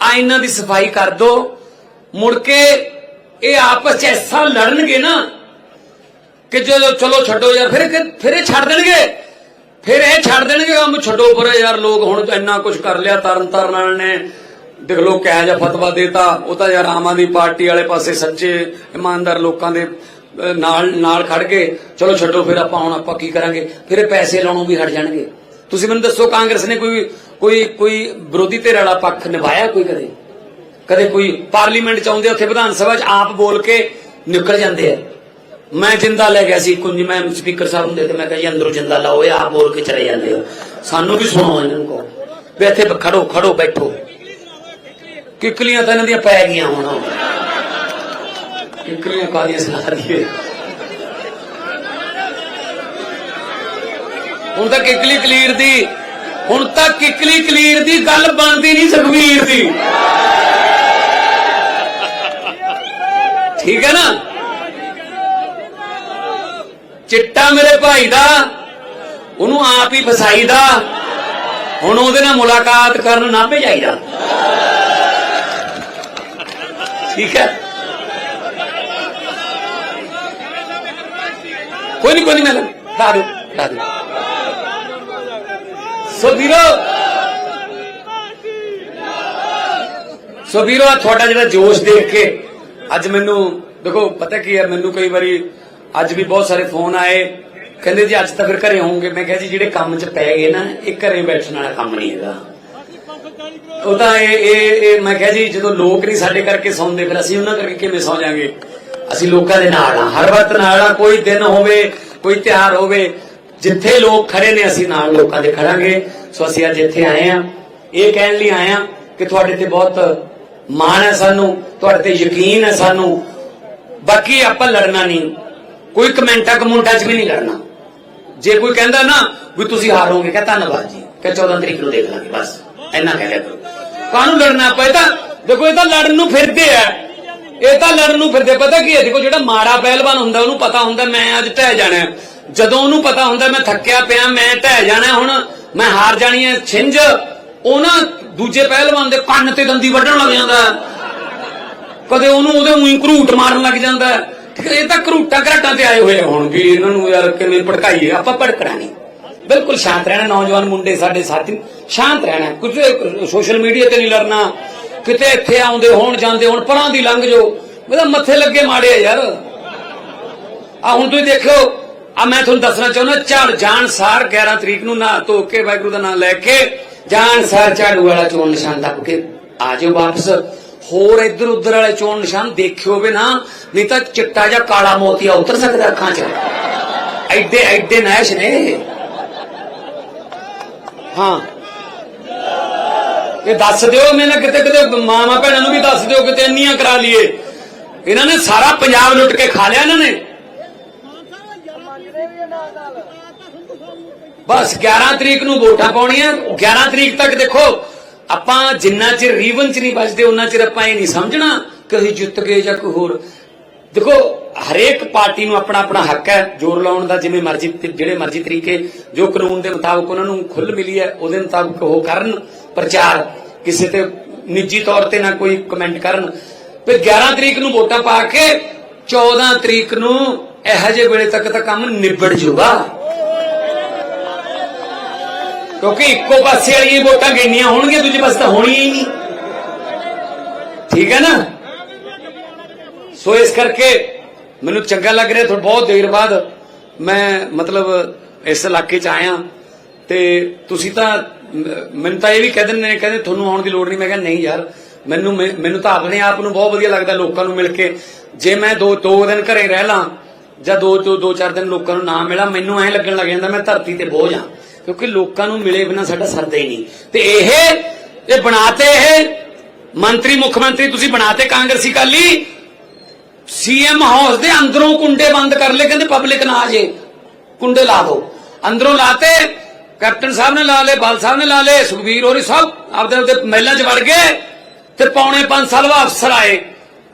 S1: ਆ ਇਹਨਾਂ ਦੀ ਸਫ਼ਾਈ ਕਰ ਦੋ। ਮੁੜ ਕੇ ਇਹ ਆਪਸ ਚ ਐਸਾ ਲੜਨਗੇ ਨਾ ਕਿ ਜਦੋਂ ਚਲੋ ਛੱਡੋ ਯਾਰ ਫਿਰ ਫਿਰ ਇਹ ਛੱਡ ਦੇਣਗੇ। ਫਿਰ ਇਹ ਛੱਡ ਦੇਣਗੇ ਕੰਮ, ਛੱਡੋ ਪਰ ਯਾਰ ਲੋਕ ਹੁਣ ਇੰਨਾ ਕੁਝ ਕਰ ਲਿਆ ਤਰਨ ਤਾਰਨ ਵਾਲਿਆਂ ਨੇ। ਦੇਖ ਲੋ ਕਿਹੋ ਜਿਹਾ ਫਤਵਾ ਦੇਤਾ। ਉਹ ਤਾਂ ਯਾਰ ਆਮ ਆਦਮੀ ਪਾਰਟੀ ਵਾਲੇ ਪਾਸੇ ਸੱਚੇ ਇਮਾਨਦਾਰ ਲੋਕਾਂ ਦੇ ਨਾਲ ਨਾਲ ਖੜ ਕੇ, ਚਲੋ ਛੱਡੋ, ਫਿਰ ਆਪਾਂ ਹੁਣ ਆਪਾਂ ਕੀ ਕਰਾਂਗੇ? ਫਿਰ ਇਹ ਪੈਸੇ ਲਾਉਣੋਂ ਵੀ ਹਟ ਜਾਣਗੇ। ਤੁਸੀਂ ਮੈਨੂੰ ਦੱਸੋ, ਕਾਂਗਰਸ ਨੇ ਕੋਈ ਕੋਈ ਕੋਈ ਵਿਰੋਧੀ ਧਿਰ ਵਾਲਾ ਪੱਖ ਨਿਭਾਇਆ ਕੋਈ ਕਦੇ? ਕਦੇ ਕੋਈ ਪਾਰਲੀਮੈਂਟ ਚ ਆਉਂਦੇ ਉੱਥੇ ਵਿਧਾਨ ਸਭਾ ਚ ਆਪ ਬੋਲ ਕੇ ਨਿਕਲ ਜਾਂਦੇ ਆ। ਮੈਂ ਜਿੰਦਾ ਲੈ ਗਿਆ ਸੀ, ਕੁੰਜ, ਮੈਂ ਸਪੀਕਰ ਸਾਹਿਬ ਨੂੰ ਦੇ ਕੇ ਮੈਂ ਕਿਹਾ ਜੀ, ਅੰਦਰੋਂ ਜਿੰਦਾ ਲਾਓ, ਇਹ ਆਪ ਬੋਲ ਕੇ ਚਲੇ ਜਾਂਦੇ ਹੋ ਸਾਨੂੰ ਵੀ ਸੁਣੋ ਇਹਨਾਂ ਨੂੰ ਵੀ ਇੱਥੇ ਖੜੋ ਖੜੋ, ਬੈਠੋ। ਕਿਕਲੀਆਂ ਤਾਂ ਇਹਨਾਂ ਦੀਆਂ ਪੈ ਗਈਆਂ ਹੁਣ। ਕਿੱਕਲੀਆਂ ਕਾਦੀਆਂ ਸੁਣਾ ਹੁਣ ਤਾਂ ਕਿੱਕਲੀ ਕਲੀਰ ਦੀ, ਹੁਣ ਤਾਂ ਕਿੱਕਲੀ ਕਲੀਰ ਦੀ ਗੱਲ ਬਣਦੀ ਨਹੀਂ ਸੁਖਵੀਰ ਦੀ। ਠੀਕ ਹੈ ਨਾ? ਚਿੱਟਾ ਮੇਰੇ ਭਾਈ ਦਾ, ਉਹਨੂੰ ਆਪ ਹੀ ਫਸਾਈਦਾ ਹੁਣ ਉਹਦੇ ਨਾਲ ਮੁਲਾਕਾਤ ਕਰਨ ਨਾ ਭੇਜਾਈਦਾ ਠੀਕ ਹੈ? ਕੋਈ ਨਹੀਂ ਕੋਈ ਨਹੀਂ ਮੈਂ ਲਾ ਦੂ ਲਾ ਦੂ ਸੋ ਵੀਰੋ ਸੋ ਵੀਰੋ ਤੁਹਾਡਾ ਜਿਹੜਾ ਜੋਸ਼ ਦੇਖ ਕੇ ਅੱਜ ਮੈਨੂੰ, ਦੇਖੋ, ਪਤਾ ਕੀ ਹੈ, ਮੈਨੂੰ ਕਈ ਵਾਰੀ ਅੱਜ ਵੀ ਬਹੁਤ ਸਾਰੇ ਫੋਨ ਆਏ, ਕਹਿੰਦੇ ਜੀ ਅੱਜ ਤਾਂ ਫਿਰ ਘਰੇ ਹੋਵੋਗੇ। ਮੈਂ ਕਿਹਾ ਜੀ, ਜਿਹੜੇ ਕੰਮ 'ਚ ਪੈ ਗਏ ਨਾ, ਇਹ ਘਰੇ ਬੈਠਣ ਵਾਲਾ ਕੰਮ ਨਹੀਂ ਹੈਗਾ। ਉਹ ਤਾਂ ਇਹ ਇਹ ਮੈਂ ਕਿਹਾ ਜੀ, ਜਦੋਂ ਲੋਕ ਨਹੀਂ ਸਾਡੇ ਕਰਕੇ ਸੌਂਦੇ, ਫਿਰ ਅਸੀਂ ਉਹਨਾਂ ਕਰਕੇ ਕਿਵੇਂ ਸੌਂ ਜਾਾਂਗੇ? ਅਸੀਂ ਲੋਕਾਂ ਦੇ ਨਾਲ ਆ ਹਰ ਵਕਤ ਨਾਲ ਆ ਕੋਈ ਦਿਨ ਹੋਵੇ, ਕੋਈ ਤਿਉਹਾਰ ਹੋਵੇ, ਜਿੱਥੇ ਲੋਕ ਖੜੇ ਨੇ, ਅਸੀਂ ਨਾਲ ਲੋਕਾਂ ਦੇ ਖੜਾਂਗੇ। ਸੋ ਅਸੀਂ ਅੱਜ ਇੱਥੇ ਆਏ ਆ ਇਹ ਕਹਿਣ ਲਈ ਆਏ ਆ ਕਿ ਤੁਹਾਡੇ ਤੇ ਬਹੁਤ ਮਾਣ ਹੈ ਸਾਨੂੰ, ਤੁਹਾਡੇ ਤੇ ਯਕੀਨ ਹੈ ਸਾਨੂੰ। ਬਾਕੀ ਆਪਾਂ ਲੜਨਾ ਨਹੀਂ। ਕੋਈ ਕਮੈਂਟਾਂ ਕਮੁੰਟਾਂ 'ਚ ਵੀ ਨਹੀਂ ਲੜਨਾ। ਜੇ ਕੋਈ ਕਹਿੰਦਾ ਨਾ ਵੀ ਤੁਸੀਂ ਹਾਰੋਗੇ ਕਹ ਧੰਨਵਾਦ ਜੀ। ਕਿ 14 ਤਰੀਕ ਨੂੰ ਦੇਖ ਲਾਂਗੇ, ਬਸ। ਇੰਨਾ ਕਹਿ ਲਿਆ ਕਰੋ। ਕਾਹਨੂੰ ਲੜਨਾ ਪਏ ਤਾਂ ਦੇਖੋ, ਇਹ ਤਾਂ ਲੜਨ ਨੂੰ ਫਿਰਦੇ ਆ। ਇਹ ਤਾਂ ਲੜਨ ਨੂੰ ਫਿਰਦੇ, ਪਤਾ ਕੀ ਹੈ? ਦੇਖੋ ਜਿਹੜਾ ਮਾੜਾ ਪਹਿਲਵਾਨ ਹੁੰਦਾ, ਉਹਨੂੰ ਪਤਾ ਹੁੰਦਾ ਮੈਂ ਅੱਜ ਢਹਿ ਜਾਣਾ ਜਦੋਂ ਉਹਨੂੰ ਪਤਾ ਹੁੰਦਾ ਮੈਂ ਥੱਕਿਆ ਪਿਆ, ਮੈਂ ਢਹਿ ਜਾਣਾ ਹੁਣ, ਮੈਂ ਹਾਰ ਜਾਣੀ ਹੈ, ਛਿੰਝ, ਉਹ ਨਾ ਦੂਜੇ ਪਹਿਲਵਾਨ ਦੇ ਕੰਨ ਤੇ ਦੰਦੀ ਵੱਢਣ ਲੱਗ ਜਾਂਦਾ ਕਦੇ ਉਹਨੂੰ ਉਹਦੇ ਉਹੀ ਘਰੂਟ ਮਾਰਨ ਲੱਗ ਜਾਂਦਾ ਇਹ ਤਾਂ ਘਰੂਟਾਂ ਘਰਾਟਾਂ ਤੇ ਆਏ ਹੋਏ ਆ ਹੁਣ, ਵੀ ਇਹਨਾਂ ਨੂੰ ਯਾਰ ਕਿਵੇਂ ਭੜਕਾਈਏ? ਆਪਾਂ ਭੜਕਣਾ ਨਹੀਂ। ਬਿਲਕੁਲ ਸ਼ਾਂਤ ਰਹਿਣਾ, ਨੌਜਵਾਨ ਮੁੰਡੇ ਸਾਡੇ ਸਾਥੀ, ਸ਼ਾਂਤ ਰਹਿਣਾ। ਕੁਝ ਸੋਸ਼ਲ ਮੀਡੀਆ ਤੇ ਨਹੀਂ ਲੜਨਾ, ਕਿਤੇ ਇੱਥੇ ਆਉਂਦੇ ਹੋਣ, ਜਾਂਦੇ ਹੋਣ, ਪਰਾਂ ਦੀ ਲੰਘ ਜਾਓ ਉਹਦਾ ਮੱਥੇ ਲੱਗੇ ਮਾੜੇ ਆ ਯਾਰ। ਆ ਹੁਣ ਤੁਸੀਂ ਦੇਖੋ ਆ ਮੈਂ ਤੁਹਾਨੂੰ ਦੱਸਣਾ ਚਾਹੁੰਦਾ ਝੜ ਜਾਣ ਸਾਰ 11 ਤਰੀਕ ਨੂੰ ਨਾ ਧੋ ਕੇ ਵਾਹਿਗੁਰੂ ਦਾ ਨਾਮ ਲੈ ਕੇ ਜਾਣ ਸਾਰ ਝਾੜੂ ਵਾਲਾ ਚੋਣ ਨਿਸ਼ਾਨ ਦੱਬ ਕੇ ਆ ਜਾਓ ਵਾਪਸ। ਹੋਰ ਇੱਧਰ ਉੱਧਰ ਵਾਲੇ ਚੋਣ ਨਿਸ਼ਾਨ ਦੇਖਿਓ ਵੀ ਨਾ, ਨਹੀਂ ਤਾਂ ਚਿੱਟਾ ਜਾਂ ਕਾਲਾ ਮੋਤੀਆ ਉਤਰ ਸਕਦਾ ਅੱਖਾਂ 'ਚ। ਐਡੇ ਐਡੇ ਨੈਸ਼ ਨੇ। ਹਾਂ। ਇਹ ਦੱਸ ਦਿਓ ਮੈਨਾਂ ਕਿਤੇ ਕਿਤੇ ਮਾਮਾ ਭੈਣਾਂ ਨੂੰ ਵੀ ਦੱਸ ਦਿਓ, ਕਿਤੇ ਇੰਨੀਆਂ ਕਰਾ ਲਈਏ। ਇਹਨਾਂ ਨੇ ਸਾਰਾ ਪੰਜਾਬ ਲੁੱਟ ਕੇ ਖਾ ਲਿਆ ਇਹਨਾਂ ਨੇ। ਬਸ 11 ਤਰੀਕ ਨੂੰ ਵੋਟਾਂ ਪਾਉਣੀਆਂ 11 ਤਰੀਕ ਤੱਕ ਦੇਖੋ, ਆਪਾਂ ਜਿੰਨਾ ਚਿਰ ਰੀਵਨ ਚ ਨਹੀਂ ਬਚਦੇ ਉਹਨਾਂ ਚਿਰ ਆਪਾਂ ਇਹ ਨਹੀਂ ਸਮਝਣਾ ਕਿ ਅਸੀਂ ਜਿੱਤ ਗਏ ਜਾਂ ਕੋਈ ਹੋਰ। ਦੇਖੋ, ਹਰੇਕ ਪਾਰਟੀ ਨੂੰ ਆਪਣਾ ਆਪਣਾ ਹੱਕ ਹੈ, ਜ਼ੋਰ ਲਾਉਣ ਦਾ ਜਿਵੇਂ ਮਰਜ਼ੀ ਜਿਹੜੇ ਮਰਜ਼ੀ ਤਰੀਕੇ, ਜੋ ਕਾਨੂੰਨ ਦੇ ਮੁਤਾਬਕ ਉਹਨਾਂ ਨੂੰ ਖੁੱਲ ਮਿਲੀ ਹੈ, ਉਹਦੇ ਮੁਤਾਬਕ ਉਹ ਕਰਨ ਪ੍ਰਚਾਰ, ਕਿਸੇ ਤੇ ਨਿੱਜੀ ਤੌਰ ਤੇ ਨਾ ਕੋਈ ਕਮੈਂਟ ਕਰਨ। ਫਿਰ 11 ਤਰੀਕ ਨੂੰ ਵੋਟਾਂ ਪਾ ਕੇ 14 ਤਰੀਕ ਨੂੰ ਇਹੋ ਜਿਹੇ ਵੇਲੇ ਤੱਕ ਤਾਂ ਕੰਮ ਨਿਬੜ ਜੂਗਾ। ਕਿਉਂਕਿ ਇੱਕੋ ਪਾਸੇ ਵਾਲੀਆਂ ਵੋਟਾਂ ਗਿਣਨੀਆਂ ਹੋਣਗੀਆਂ, ਦੂਜੇ ਪਾਸੇ ਤਾਂ ਹੋਣੀਆਂ ਹੀ ਨਹੀਂ। ਠੀਕ ਹੈ ਨਾ? ਸੋ ਇਸ ਕਰਕੇ ਮੈਨੂੰ ਚੰਗਾ ਲੱਗ ਰਿਹਾ, ਤੁਹਾਨੂੰ ਬਹੁਤ ਦੇਰ ਬਾਅਦ ਮੈਂ ਮਤਲਬ ਇਸ ਇਲਾਕੇ 'ਚ ਆਇਆ। ਤੇ ਤੁਸੀਂ ਤਾਂ ਮੈਨੂੰ ਤਾਂ ਇਹ ਵੀ ਕਹਿ ਦਿੰਦੇ ਨੇ, ਕਹਿੰਦੇ ਤੁਹਾਨੂੰ ਆਉਣ ਦੀ ਲੋੜ ਨਹੀਂ। ਮੈਂ ਕਿਹਾ, ਨਹੀਂ ਯਾਰ, ਮੈਨੂੰ ਮੈਨੂੰ ਤਾਂ ਆਪਣੇ ਆਪ ਨੂੰ ਬਹੁਤ ਵਧੀਆ ਲੱਗਦਾ ਲੋਕਾਂ ਨੂੰ ਮਿਲ ਕੇ। ਜੇ ਮੈਂ ਦੋ ਦੋ ਦਿਨ ਘਰੇ ਰਹਿ ਲਾਂ ਜਾਂ ਦੋ ਦੋ ਦੋ, ਚਾਰ ਦਿਨ ਲੋਕਾਂ ਨੂੰ ਨਾ ਮਿਲਾਂ, ਮੈਨੂੰ ਐਂ ਲੱਗਣ ਲੱਗ ਜਾਂਦਾ, ਮੈਂ ਧਰਤੀ ਤੇ ਬੋਝ ਹਾਂ ਕਿਉਂਕਿ ਲੋਕਾਂ ਨੂੰ ਮਿਲੇ ਬਿਨਾ ਸਾਡਾ ਸਰਦਾ ਹੀ ਨਹੀਂ। ਤੇ ਇਹ ਇਹ ਬਣਾਤੇ ਇਹ ਮੰਤਰੀ, ਮੁੱਖ ਮੰਤਰੀ ਤੁਸੀਂ ਬਣਾਤੇ ਕਾਂਗਰਸੀ ਕਾਲੀ ਸੀਐਮ ਹਾਊਸ ਦੇ ਅੰਦਰੋਂ ਕੁੰਡੇ ਬੰਦ ਕਰ ਲਏ, ਕਹਿੰਦੇ ਪਬਲਿਕ ਨਾ ਆ ਜੇ। ਕੁੰਡੇ ਲਾ ਦਿਓ ਅੰਦਰੋਂ ਲਾਤੇ, ਕੈਪਟਨ ਸਾਹਿਬ ਨੇ ਲਾ ਲਏ ਬਾਲ ਸਾਹਿਬ ਨੇ ਲਾ ਲਏ, ਸੁਖਬੀਰ ਹੋਰੀ ਸਭ ਆਪਦੇ ਆਪਦੇ ਮਹਿਲਾਂ 'ਚ ਵੜ ਗਏ, ਤੇ ਪੌਣੇ 5 ਸਾਲ ਬਾਅਦ ਅਫਸਰ ਆਏ।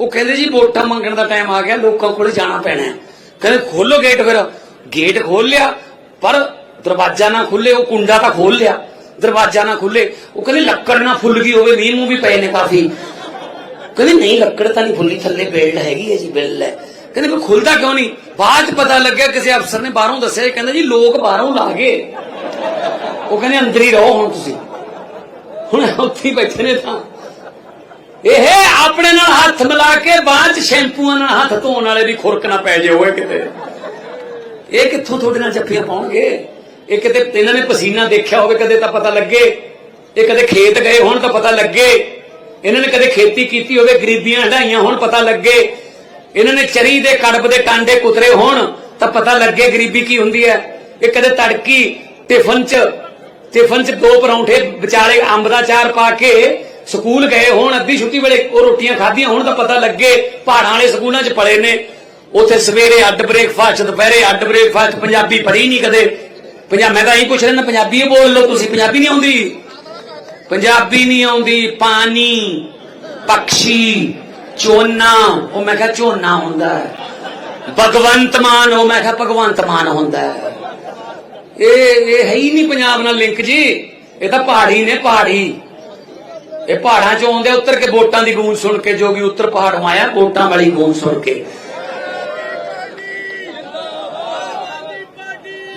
S1: ਉਹ ਕਹਿੰਦੇ ਜੀ ਵੋਟਾਂ ਮੰਗਣ ਦਾ ਟਾਈਮ ਆ ਗਿਆ, ਲੋਕਾਂ ਕੋਲ ਜਾਣਾ ਪੈਣਾ ਕਹਿੰਦੇ ਖੋਲੋ ਗੇਟ ਫਿਰ। ਗੇਟ ਖੋਲ ਲਿਆ, ਪਰ ਦਰਵਾਜ਼ਾ ਨਾ ਖੁੱਲੇ ਉਹ ਕੁੰਡਾ ਤਾਂ ਖੋਲ ਲਿਆ। ਦਰਵਾਜ਼ਾ ਨਾ ਖੁੱਲੇ ਉਹ ਕਹਿੰਦੇ ਲੱਕੜ ਨਾ ਫੁੱਲ ਗਈ ਹੋਵੇ, ਮੀਂਹ ਮੂੰਹ ਵੀ ਪਏ ਨੇ ਕਾਫੀ। ਕਹਿੰਦੇ ਨਹੀਂ, ਲੱਕੜ ਤਾਂ ਨਹੀਂ ਫੁੱਲੀ ਥੱਲੇ ਬੇਲਡ ਹੈਗੀ ਹੈ ਜੀ ਬਿੱਲ ਹੈ। ਕਹਿੰਦੇ ਵੀ ਖੁੱਲਦਾ ਕਿਉਂ ਨਹੀਂ? ਬਾਅਦ ਚ ਪਤਾ ਲੱਗਿਆ ਕਿਸੇ ਅਫਸਰ ਨੇ ਬਾਹਰੋਂ ਦੱਸਿਆ ਕਹਿੰਦਾ ਜੀ, ਲੋਕ ਬਾਹਰੋਂ ਲਾ ਗਏ ਉਹ ਕਹਿੰਦੇ ਅੰਦਰ ਹੀ ਰਹੋ ਹੁਣ ਤੁਸੀਂ। ਹੁਣ ਉੱਥੇ ਬੈਠੇ ਨੇ ਤਾਂ। ਇਹ ਆਪਣੇ ਨਾਲ ਹੱਥ ਮਿਲਾ ਕੇ ਬਾਅਦ ਚ ਸ਼ੈਂਪੂਆਂ ਨਾਲ ਹੱਥ ਧੋਣ ਵਾਲੇ ਦੀ ਖੁਰਕ ਨਾ ਪੈ ਜੇ ਹੋਏ ਕਿਤੇ। ਇਹ ਕਿੱਥੋਂ ਤੁਹਾਡੇ ਨਾਲ ਜੱਫੀਆਂ ਪਾਉਣਗੇ? ਇਹ ਕਿਤੇ ਇਹਨਾਂ ਨੇ ਪਸੀਨਾ ਦੇਖਿਆ ਹੋਵੇ, ਕਦੇ ਤਾਂ ਪਤਾ ਲੱਗੇ। ਇਹ ਕਦੇ ਖੇਤ ਗਏ ਹੋਣ ਤਾਂ ਪਤਾ ਲੱਗੇ। ਇਹਨਾਂ ਨੇ ਕਦੇ ਖੇਤੀ ਕੀਤੀ ਹੋਵੇ, ਗਰੀਬੀਆਂ ਹਟਾਈਆਂ ਹੋਣ, ਪਤਾ ਲੱਗੇ। ਇਹਨਾਂ ਨੇ ਚਰੀ ਦੇ, ਕੜਬ ਦੇ, ਟਾਂਡੇ ਕੁਤਰੇ ਹੋਣ, ਤਾਂ ਪਤਾ ਲੱਗੇ ਗਰੀਬੀ ਕੀ ਹੁੰਦੀ ਹੈ। ਇਹ ਕਦੇ ਤੜਕੀ ਟਿਫਨ ਚ ਟਿਫਨ ਚ ਦੋ ਪਰੌਂਠੇ, ਵਿਚਾਲੇ ਅੰਬ ਦਾ ਚਾਰ ਪਾ ਕੇ ਸਕੂਲ ਗਏ ਹੋਣ, ਅੱਧੀ ਛੁੱਟੀ ਵੇਲੇ ਉਹ ਰੋਟੀਆਂ ਖਾਧੀਆਂ ਹੋਣ, ਤਾਂ ਪਤਾ ਲੱਗੇ ਪਹਾੜਾਂ ਵਾਲੇ ਸਕੂਲਾਂ 'ਚ ਪੜੇ ਨੇ। ਉੱਥੇ ਸਵੇਰੇ ਅੱਡ ਬ੍ਰੇਕਫਾਸਟ ਦੁਪਹਿਰੇ ਅੱਡ ਬ੍ਰੇਕਫਾਸਟ ਪੰਜਾਬੀ ਪੜ੍ਹੀ ਨਹੀਂ ਕਦੇ। ਪੰਜਾਬ ਮੈਂ ਤਾਂ ਇਹੀ ਪੁੱਛ ਰਿਹਾ, ਪੰਜਾਬੀ ਬੋਲ ਲਓ, ਤੁਸੀਂ ਪੰਜਾਬੀ ਨਹੀਂ ਆਉਂਦੀ। ਪੰਜਾਬੀ ਨਹੀਂ ਆਉਂਦੀ, ਪਾਣੀ, ਪਕਸ਼ੀ ਚੋਨਾ ਉਹ ਮੈਂ ਕਿਹਾ ਝੋਨਾ ਹੁੰਦਾ ਹੈ। ਭਗਵੰਤ ਮਾਨ, ਉਹ ਮੈਂ ਕਿਹਾ ਭਗਵੰਤ ਮਾਨ ਹੁੰਦਾ ਹੈ। ਇਹ ਇਹ ਹੈ ਹੀ ਨਹੀਂ ਪੰਜਾਬ ਨਾਲ ਲਿੰਕ ਜੀ। ਇਹ ਤਾਂ ਪਹਾੜੀ ਨੇ ਪਹਾੜੀ। ਇਹ ਪਹਾੜਾਂ ਚੋਂ ਆਉਂਦੇ, ਉੱਤਰ ਕੇ ਵੋਟਾਂ ਦੀ ਗੂੰਜ ਸੁਣ ਕੇ ਜੋਗੀ ਉੱਤਰ ਪਹਾੜੋਂ ਆਇਆ, ਵੋਟਾਂ ਵਾਲੀ ਗੂੰਜ ਸੁਣ ਕੇ।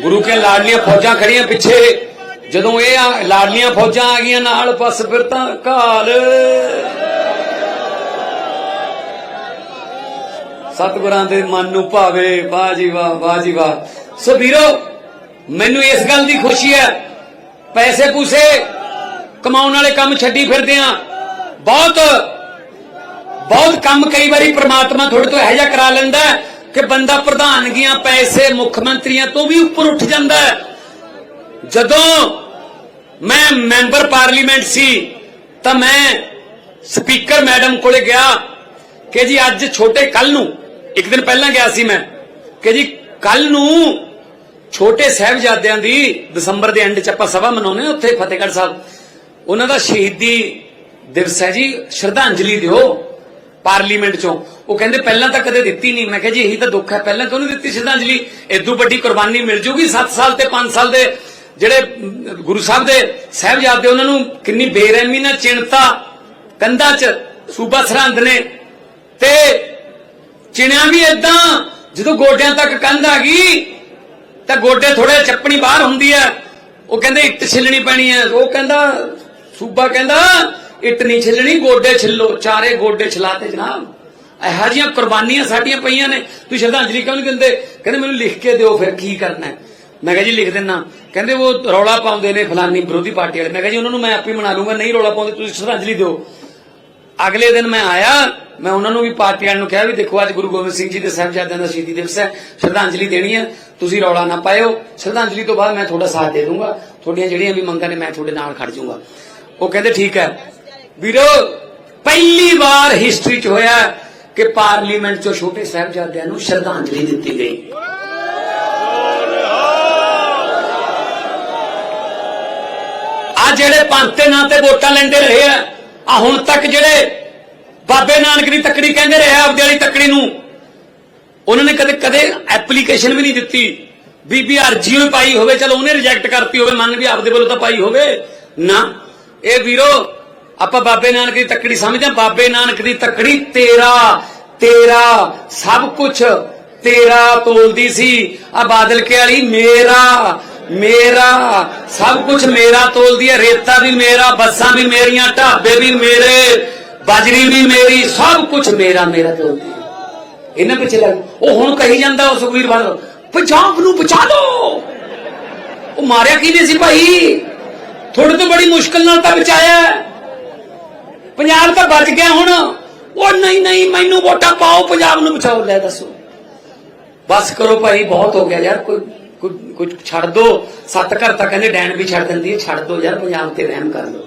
S1: ਗੁਰੂ ਕੇ ਲਾਡਲੀਆਂ ਫੌਜਾਂ ਖੜੀਆਂ ਪਿੱਛੇ। ਜਦੋਂ ਇਹ ਆ- ਲਾਡਲੀਆਂ ਫੌਜਾਂ ਆ ਗਈਆਂ ਨਾਲ ਬਸ ਫਿਰ ਤਾਂ ਕਾਲ। ਸਤਿਗੁਰਾਂ ਦੇ ਮਨ ਨੂੰ ਭਾਵੇ, ਵਾਹ ਜੀ ਵਾਹ ਵਾਹ ਜੀ ਵਾਹ। ਸੋ ਵੀਰੋ, ਮੈਨੂੰ ਇਸ ਗੱਲ ਦੀ ਖੁਸ਼ੀ ਹੈ, ਪੈਸੇ ਪੂਸੇ ਕਮਾਉਣ ਵਾਲੇ ਕੰਮ ਛੱਡੀ ਫਿਰਦੇ ਆ। ਬਹੁਤ ਬਹੁਤ ਕੰਮ ਕਈ ਵਾਰੀ ਪ੍ਰਮਾਤਮਾ ਤੁਹਾਡੇ ਤੋਂ ਇਹੋ ਜਿਹਾ ਕਰਾ ਲੈਂਦਾ ਕਿ ਬੰਦਾ ਪ੍ਰਧਾਨਗੀਆਂ, ਪੈਸੇ ਮੁੱਖ ਮੰਤਰੀਆਂ ਤੋਂ ਵੀ ਉੱਪਰ ਉੱਠ ਜਾਂਦਾ ਹੈ। ਜਦੋਂ ਮੈਂ ਮੈਂਬਰ ਪਾਰਲੀਮੈਂਟ ਸੀ, ਤਾਂ ਮੈਂ ਸਪੀਕਰ ਮੈਡਮ ਕੋਲੇ ਗਿਆ ਕਿ ਜੀ ਅੱਜ ਛੋਟੇ ਕੱਲ ਨੂੰ, ਇੱਕ ਦਿਨ ਪਹਿਲਾਂ ਗਿਆ ਸੀ ਮੈਂ, ਕਿ ਜੀ ਕੱਲ ਨੂੰ ਛੋਟੇ ਸਾਹਿਬਜ਼ਾਦਿਆਂ ਦੀ ਦਸੰਬਰ ਦੇ ਐਂਡ ਚ ਆਪਾਂ ਸਭਾ ਮਨਾਉਨੇ ਆ ਉੱਥੇ ਫਤਿਹਗੜ੍ਹ ਸਾਹਿਬ। ਉਹਨਾਂ ਦਾ ਸ਼ਹੀਦੀ ਦਿਵਸ ਹੈ ਜੀ, ਸ਼ਰਧਾਂਜਲੀ ਦਿਓ ਪਾਰਲੀਮੈਂਟ ਚੋਂ। ਉਹ ਕਹਿੰਦੇ ਪਹਿਲਾਂ ਤਾਂ ਕਦੇ ਦਿੱਤੀ ਨਹੀਂ। ਮੈਂ ਕਿਹਾ ਜੀ ਇਹੀ ਤਾਂ ਦੁੱਖ ਹੈ, ਪਹਿਲਾਂ ਕਿਉਂ ਨਹੀਂ ਦਿੱਤੀ ਸ਼ਰਧਾਂਜਲੀ? ਇਦੋਂ ਵੱਡੀ ਕੁਰਬਾਨੀ ਮਿਲ ਜੂਗੀ 7 ਸਾਲ ਤੇ 5 ਸਾਲ ਦੇ ਜਿਹੜੇ ਗੁਰੂ ਸਾਹਿਬ ਦੇ ਸਾਹਿਬਜ਼ਾਦੇ, ਉਹਨਾਂ ਨੂੰ ਕਿੰਨੀ ਬੇਰਹਿਮੀ ਨਾਲ ਚਿਣਤਾ, ਕੰਧਾਂ 'ਚ ਸੂਬਾ ਸਰਹੰਦ ਨੇ ਤੇ ਚਿਣਿਆ ਵੀ ਇਦਾਂ ਜਦੋਂ ਗੋਡਿਆਂ ਤੱਕ ਕੰਧ ਆ ਗਈ, ਤਾਂ ਗੋਡੇ ਥੋੜੇ ਚੱਪਣੀ ਬਾਹਰ ਹੁੰਦੀ ਹੈ। ਉਹ ਕਹਿੰਦੇ, ਇੱਟ ਛਿੱਲਣੀ ਪੈਣੀ ਹੈ। ਉਹ ਕਹਿੰਦਾ, ਸੂਬਾ ਕਹਿੰਦਾ, ਇੱਟ ਨਹੀਂ ਛਿੱਲਣੀ, ਗੋਡੇ ਛਿੱਲੋ, ਚਾਰੇ ਗੋਡੇ ਛਿਲਾਤੇ ਜਨਾਬ। ਇਹੋ ਜਿਹੀਆਂ ਕੁਰਬਾਨੀਆਂ ਸਾਡੀਆਂ ਪਈਆਂ ਨੇ। ਤੁਸੀਂ ਸ਼ਰਧਾਂਜਲੀ ਕਿਉਂ ਨਹੀਂ ਦਿੰਦੇ? ਕਹਿੰਦੇ, ਮੈਨੂੰ ਲਿਖ ਕੇ ਦਿਓ, ਫਿਰ ਕੀ ਕਰਨਾ ਹੈ? ਮੈਂ ਕਿਹਾ ਜੀ ਲਿਖ ਦਿੰਨਾ। ਕਹਿੰਦੇ ਉਹ ਰੌਲਾ ਪਾਉਂਦੇ ਨੇ ਫਲਾਨੀ ਵਿਰੋਧੀ ਪਾਰਟੀ ਵਾਲੇ। ਮੈਂ ਕਿਹਾ ਜੀ ਉਹਨਾਂ ਨੂੰ ਮੈਂ ਆਪੇ ਮਨਾ ਲੂੰਗਾ, ਨਹੀਂ ਰੌਲਾ ਪਾਉਂਦੇ, ਤੁਸੀਂ ਸ਼ਰਧਾਂਜਲੀ ਦਿਓ। ਅਗਲੇ ਦਿਨ ਮੈਂ ਆਇਆ, ਮੈਂ ਉਹਨਾਂ ਨੂੰ ਵੀ ਪਾਰਟੀ ਵਾਲਿਆਂ ਨੂੰ ਕਿਹਾ ਵੀ ਦੇਖੋ ਅੱਜ ਗੁਰੂ ਗੋਬਿੰਦ ਸਿੰਘ ਜੀ ਦੇ ਸਾਹਿਬਜ਼ਾਦਿਆਂ ਦਾ ਸ਼ਹੀਦੀ ਦਿਵਸ ਹੈ, ਸ਼ਰਧਾਂਜਲੀ ਦੇਣੀ ਹੈ, ਤੁਸੀਂ ਰੌਲਾ ਨਾ ਪਾਇਓ। ਸ਼ਰਧਾਂਜਲੀ ਤੋਂ ਬਾਅਦ ਮੈਂ ਤੁਹਾਡਾ ਸਾਥ ਦੇ ਦੂੰਗਾ। ਤੁਹਾਡੀਆਂ ਜਿਹੜੀਆਂ ਵੀ ਮੰਗਾਂ ਨੇ ਮੈਂ ਤੁਹਾਡੇ ਨਾਲ ਖੜ ਜਾਊਂਗਾ। ਉਹ ਕਹਿੰਦੇ ਠੀਕ ਹੈ। ਵੀਰੋ, ਪਹਿਲੀ ਵਾਰ ਹਿਸਟਰੀ 'ਚ ਹੋਇਆ ਕਿ ਪਾਰਲੀਮੈਂਟ 'ਚੋਂ ਛੋਟੇ ਸਾਹਿਬਜ਼ਾਦਿਆਂ ਨੂੰ ਸ਼ਰਧਾਂਜਲੀ ਦਿੱਤੀ ਗਈ। ਆ ਜਿਹੜੇ ਪੰਥ ਦੇ ਨਾਂ ਤੇ ਵੋਟਾਂ ਲੈਂਦੇ ਰਹੇ ਆ ਆ ਹੁਣ ਤੱਕ ਜਿਹੜੇ ਬਾਬੇ ਨਾਨਕ ਦੀ ਤੱਕੜੀ ਕਹਿੰਦੇ ਰਹੇ ਆਪਦੇ ਵਾਲੀ ਤੱਕੜੀ ਨੂੰ, ਉਹਨਾਂ ਨੇ ਕਦੇ ਕਦੇ ਐਪਲੀਕੇਸ਼ਨ ਵੀ ਨਹੀਂ ਦਿੱਤੀ ਬੀਬੀ ਅਰਜੀ ਵੀ ਪਾਈ ਹੋਵੇ, ਚਲੋ ਉਹਨੇ ਰਿਜੈਕਟ ਕਰਤੀ ਹੋਵੇ, ਮੰਨ ਵੀ ਆਪਦੇ ਵੱਲੋਂ ਤਾਂ ਪਾਈ ਹੋਵੇ। ਨਾ, ਇਹ ਵੀਰੋ, ਆਪਾਂ ਬਾਬੇ ਨਾਨਕ ਦੀ ਤੱਕੜੀ ਸਮਝਦੇ ਹਾਂ। ਬਾਬੇ ਨਾਨਕ ਦੀ ਤਕੜੀ ਤੇਰਾ ਤੇਰਾ, ਸਭ ਕੁਝ ਤੇਰਾ ਤੋਲਦੀ ਸੀ। ਆ ਬਾਦਲ ਕੇ ਵਾਲੀ, ਮੇਰਾ ਮੇਰਾ, ਸਭ ਕੁਝ ਮੇਰਾ ਤੋਲਦੀ ਹੈ। ਰੇਤਾ ਵੀ ਮੇਰਾ, ਬੱਸਾਂ ਵੀ ਮੇਰੀਆਂ, ਢਾਬੇ ਵੀ ਮੇਰੇ, ਬਾਜਰੀ ਵੀ ਮੇਰੀ, ਸਭ ਕੁਝ ਮੇਰਾ ਮੇਰਾ ਤੋਲਦੀ ਹੈ। ਇਹਨਾਂ ਪਿੱਛੇ ਲੱਗ ਉਹ ਹੁਣ ਕਹੀ ਜਾਂਦਾ, ਉਹ ਸੁਖਵੀਰ ਬਾਦਲ, ਪੰਜਾਬ ਨੂੰ ਬਚਾ ਦਿਓ ਉਹ ਮਾਰਿਆ ਕਿਹਨੇ ਸੀ ਭਾਈ? ਥੋੜੇ ਤੋਂ ਬੜੀ ਮੁਸ਼ਕਲ ਨਾਲ ਤਾਂ ਬਚਾਇਆ ਪੰਜਾਬ ਤਾਂ ਬਚ ਗਿਆ ਹੁਣ। ਉਹ ਨਹੀਂ ਨਹੀਂ, ਮੈਨੂੰ ਵੋਟਾਂ ਪਾਓ, ਪੰਜਾਬ ਨੂੰ ਬਚਾਓ। ਲੈ ਦੱਸੋ। ਬਸ ਕਰੋ ਭਾਈ, ਬਹੁਤ ਹੋ ਗਿਆ ਯਾਰ, ਕੋਈ ਕੁਝ ਛੱਡ ਦੋ। ਸੱਤ ਘਰ ਤਾਂ ਕਹਿੰਦੇ ਡੈਣ ਵੀ ਛੱਡ ਦਿੰਦੀ ਹੈ। ਛੱਡ ਦੋ ਯਾਰ, ਪੰਜਾਬ ਤੇ ਰਹਿਮ ਕਰ ਲੋ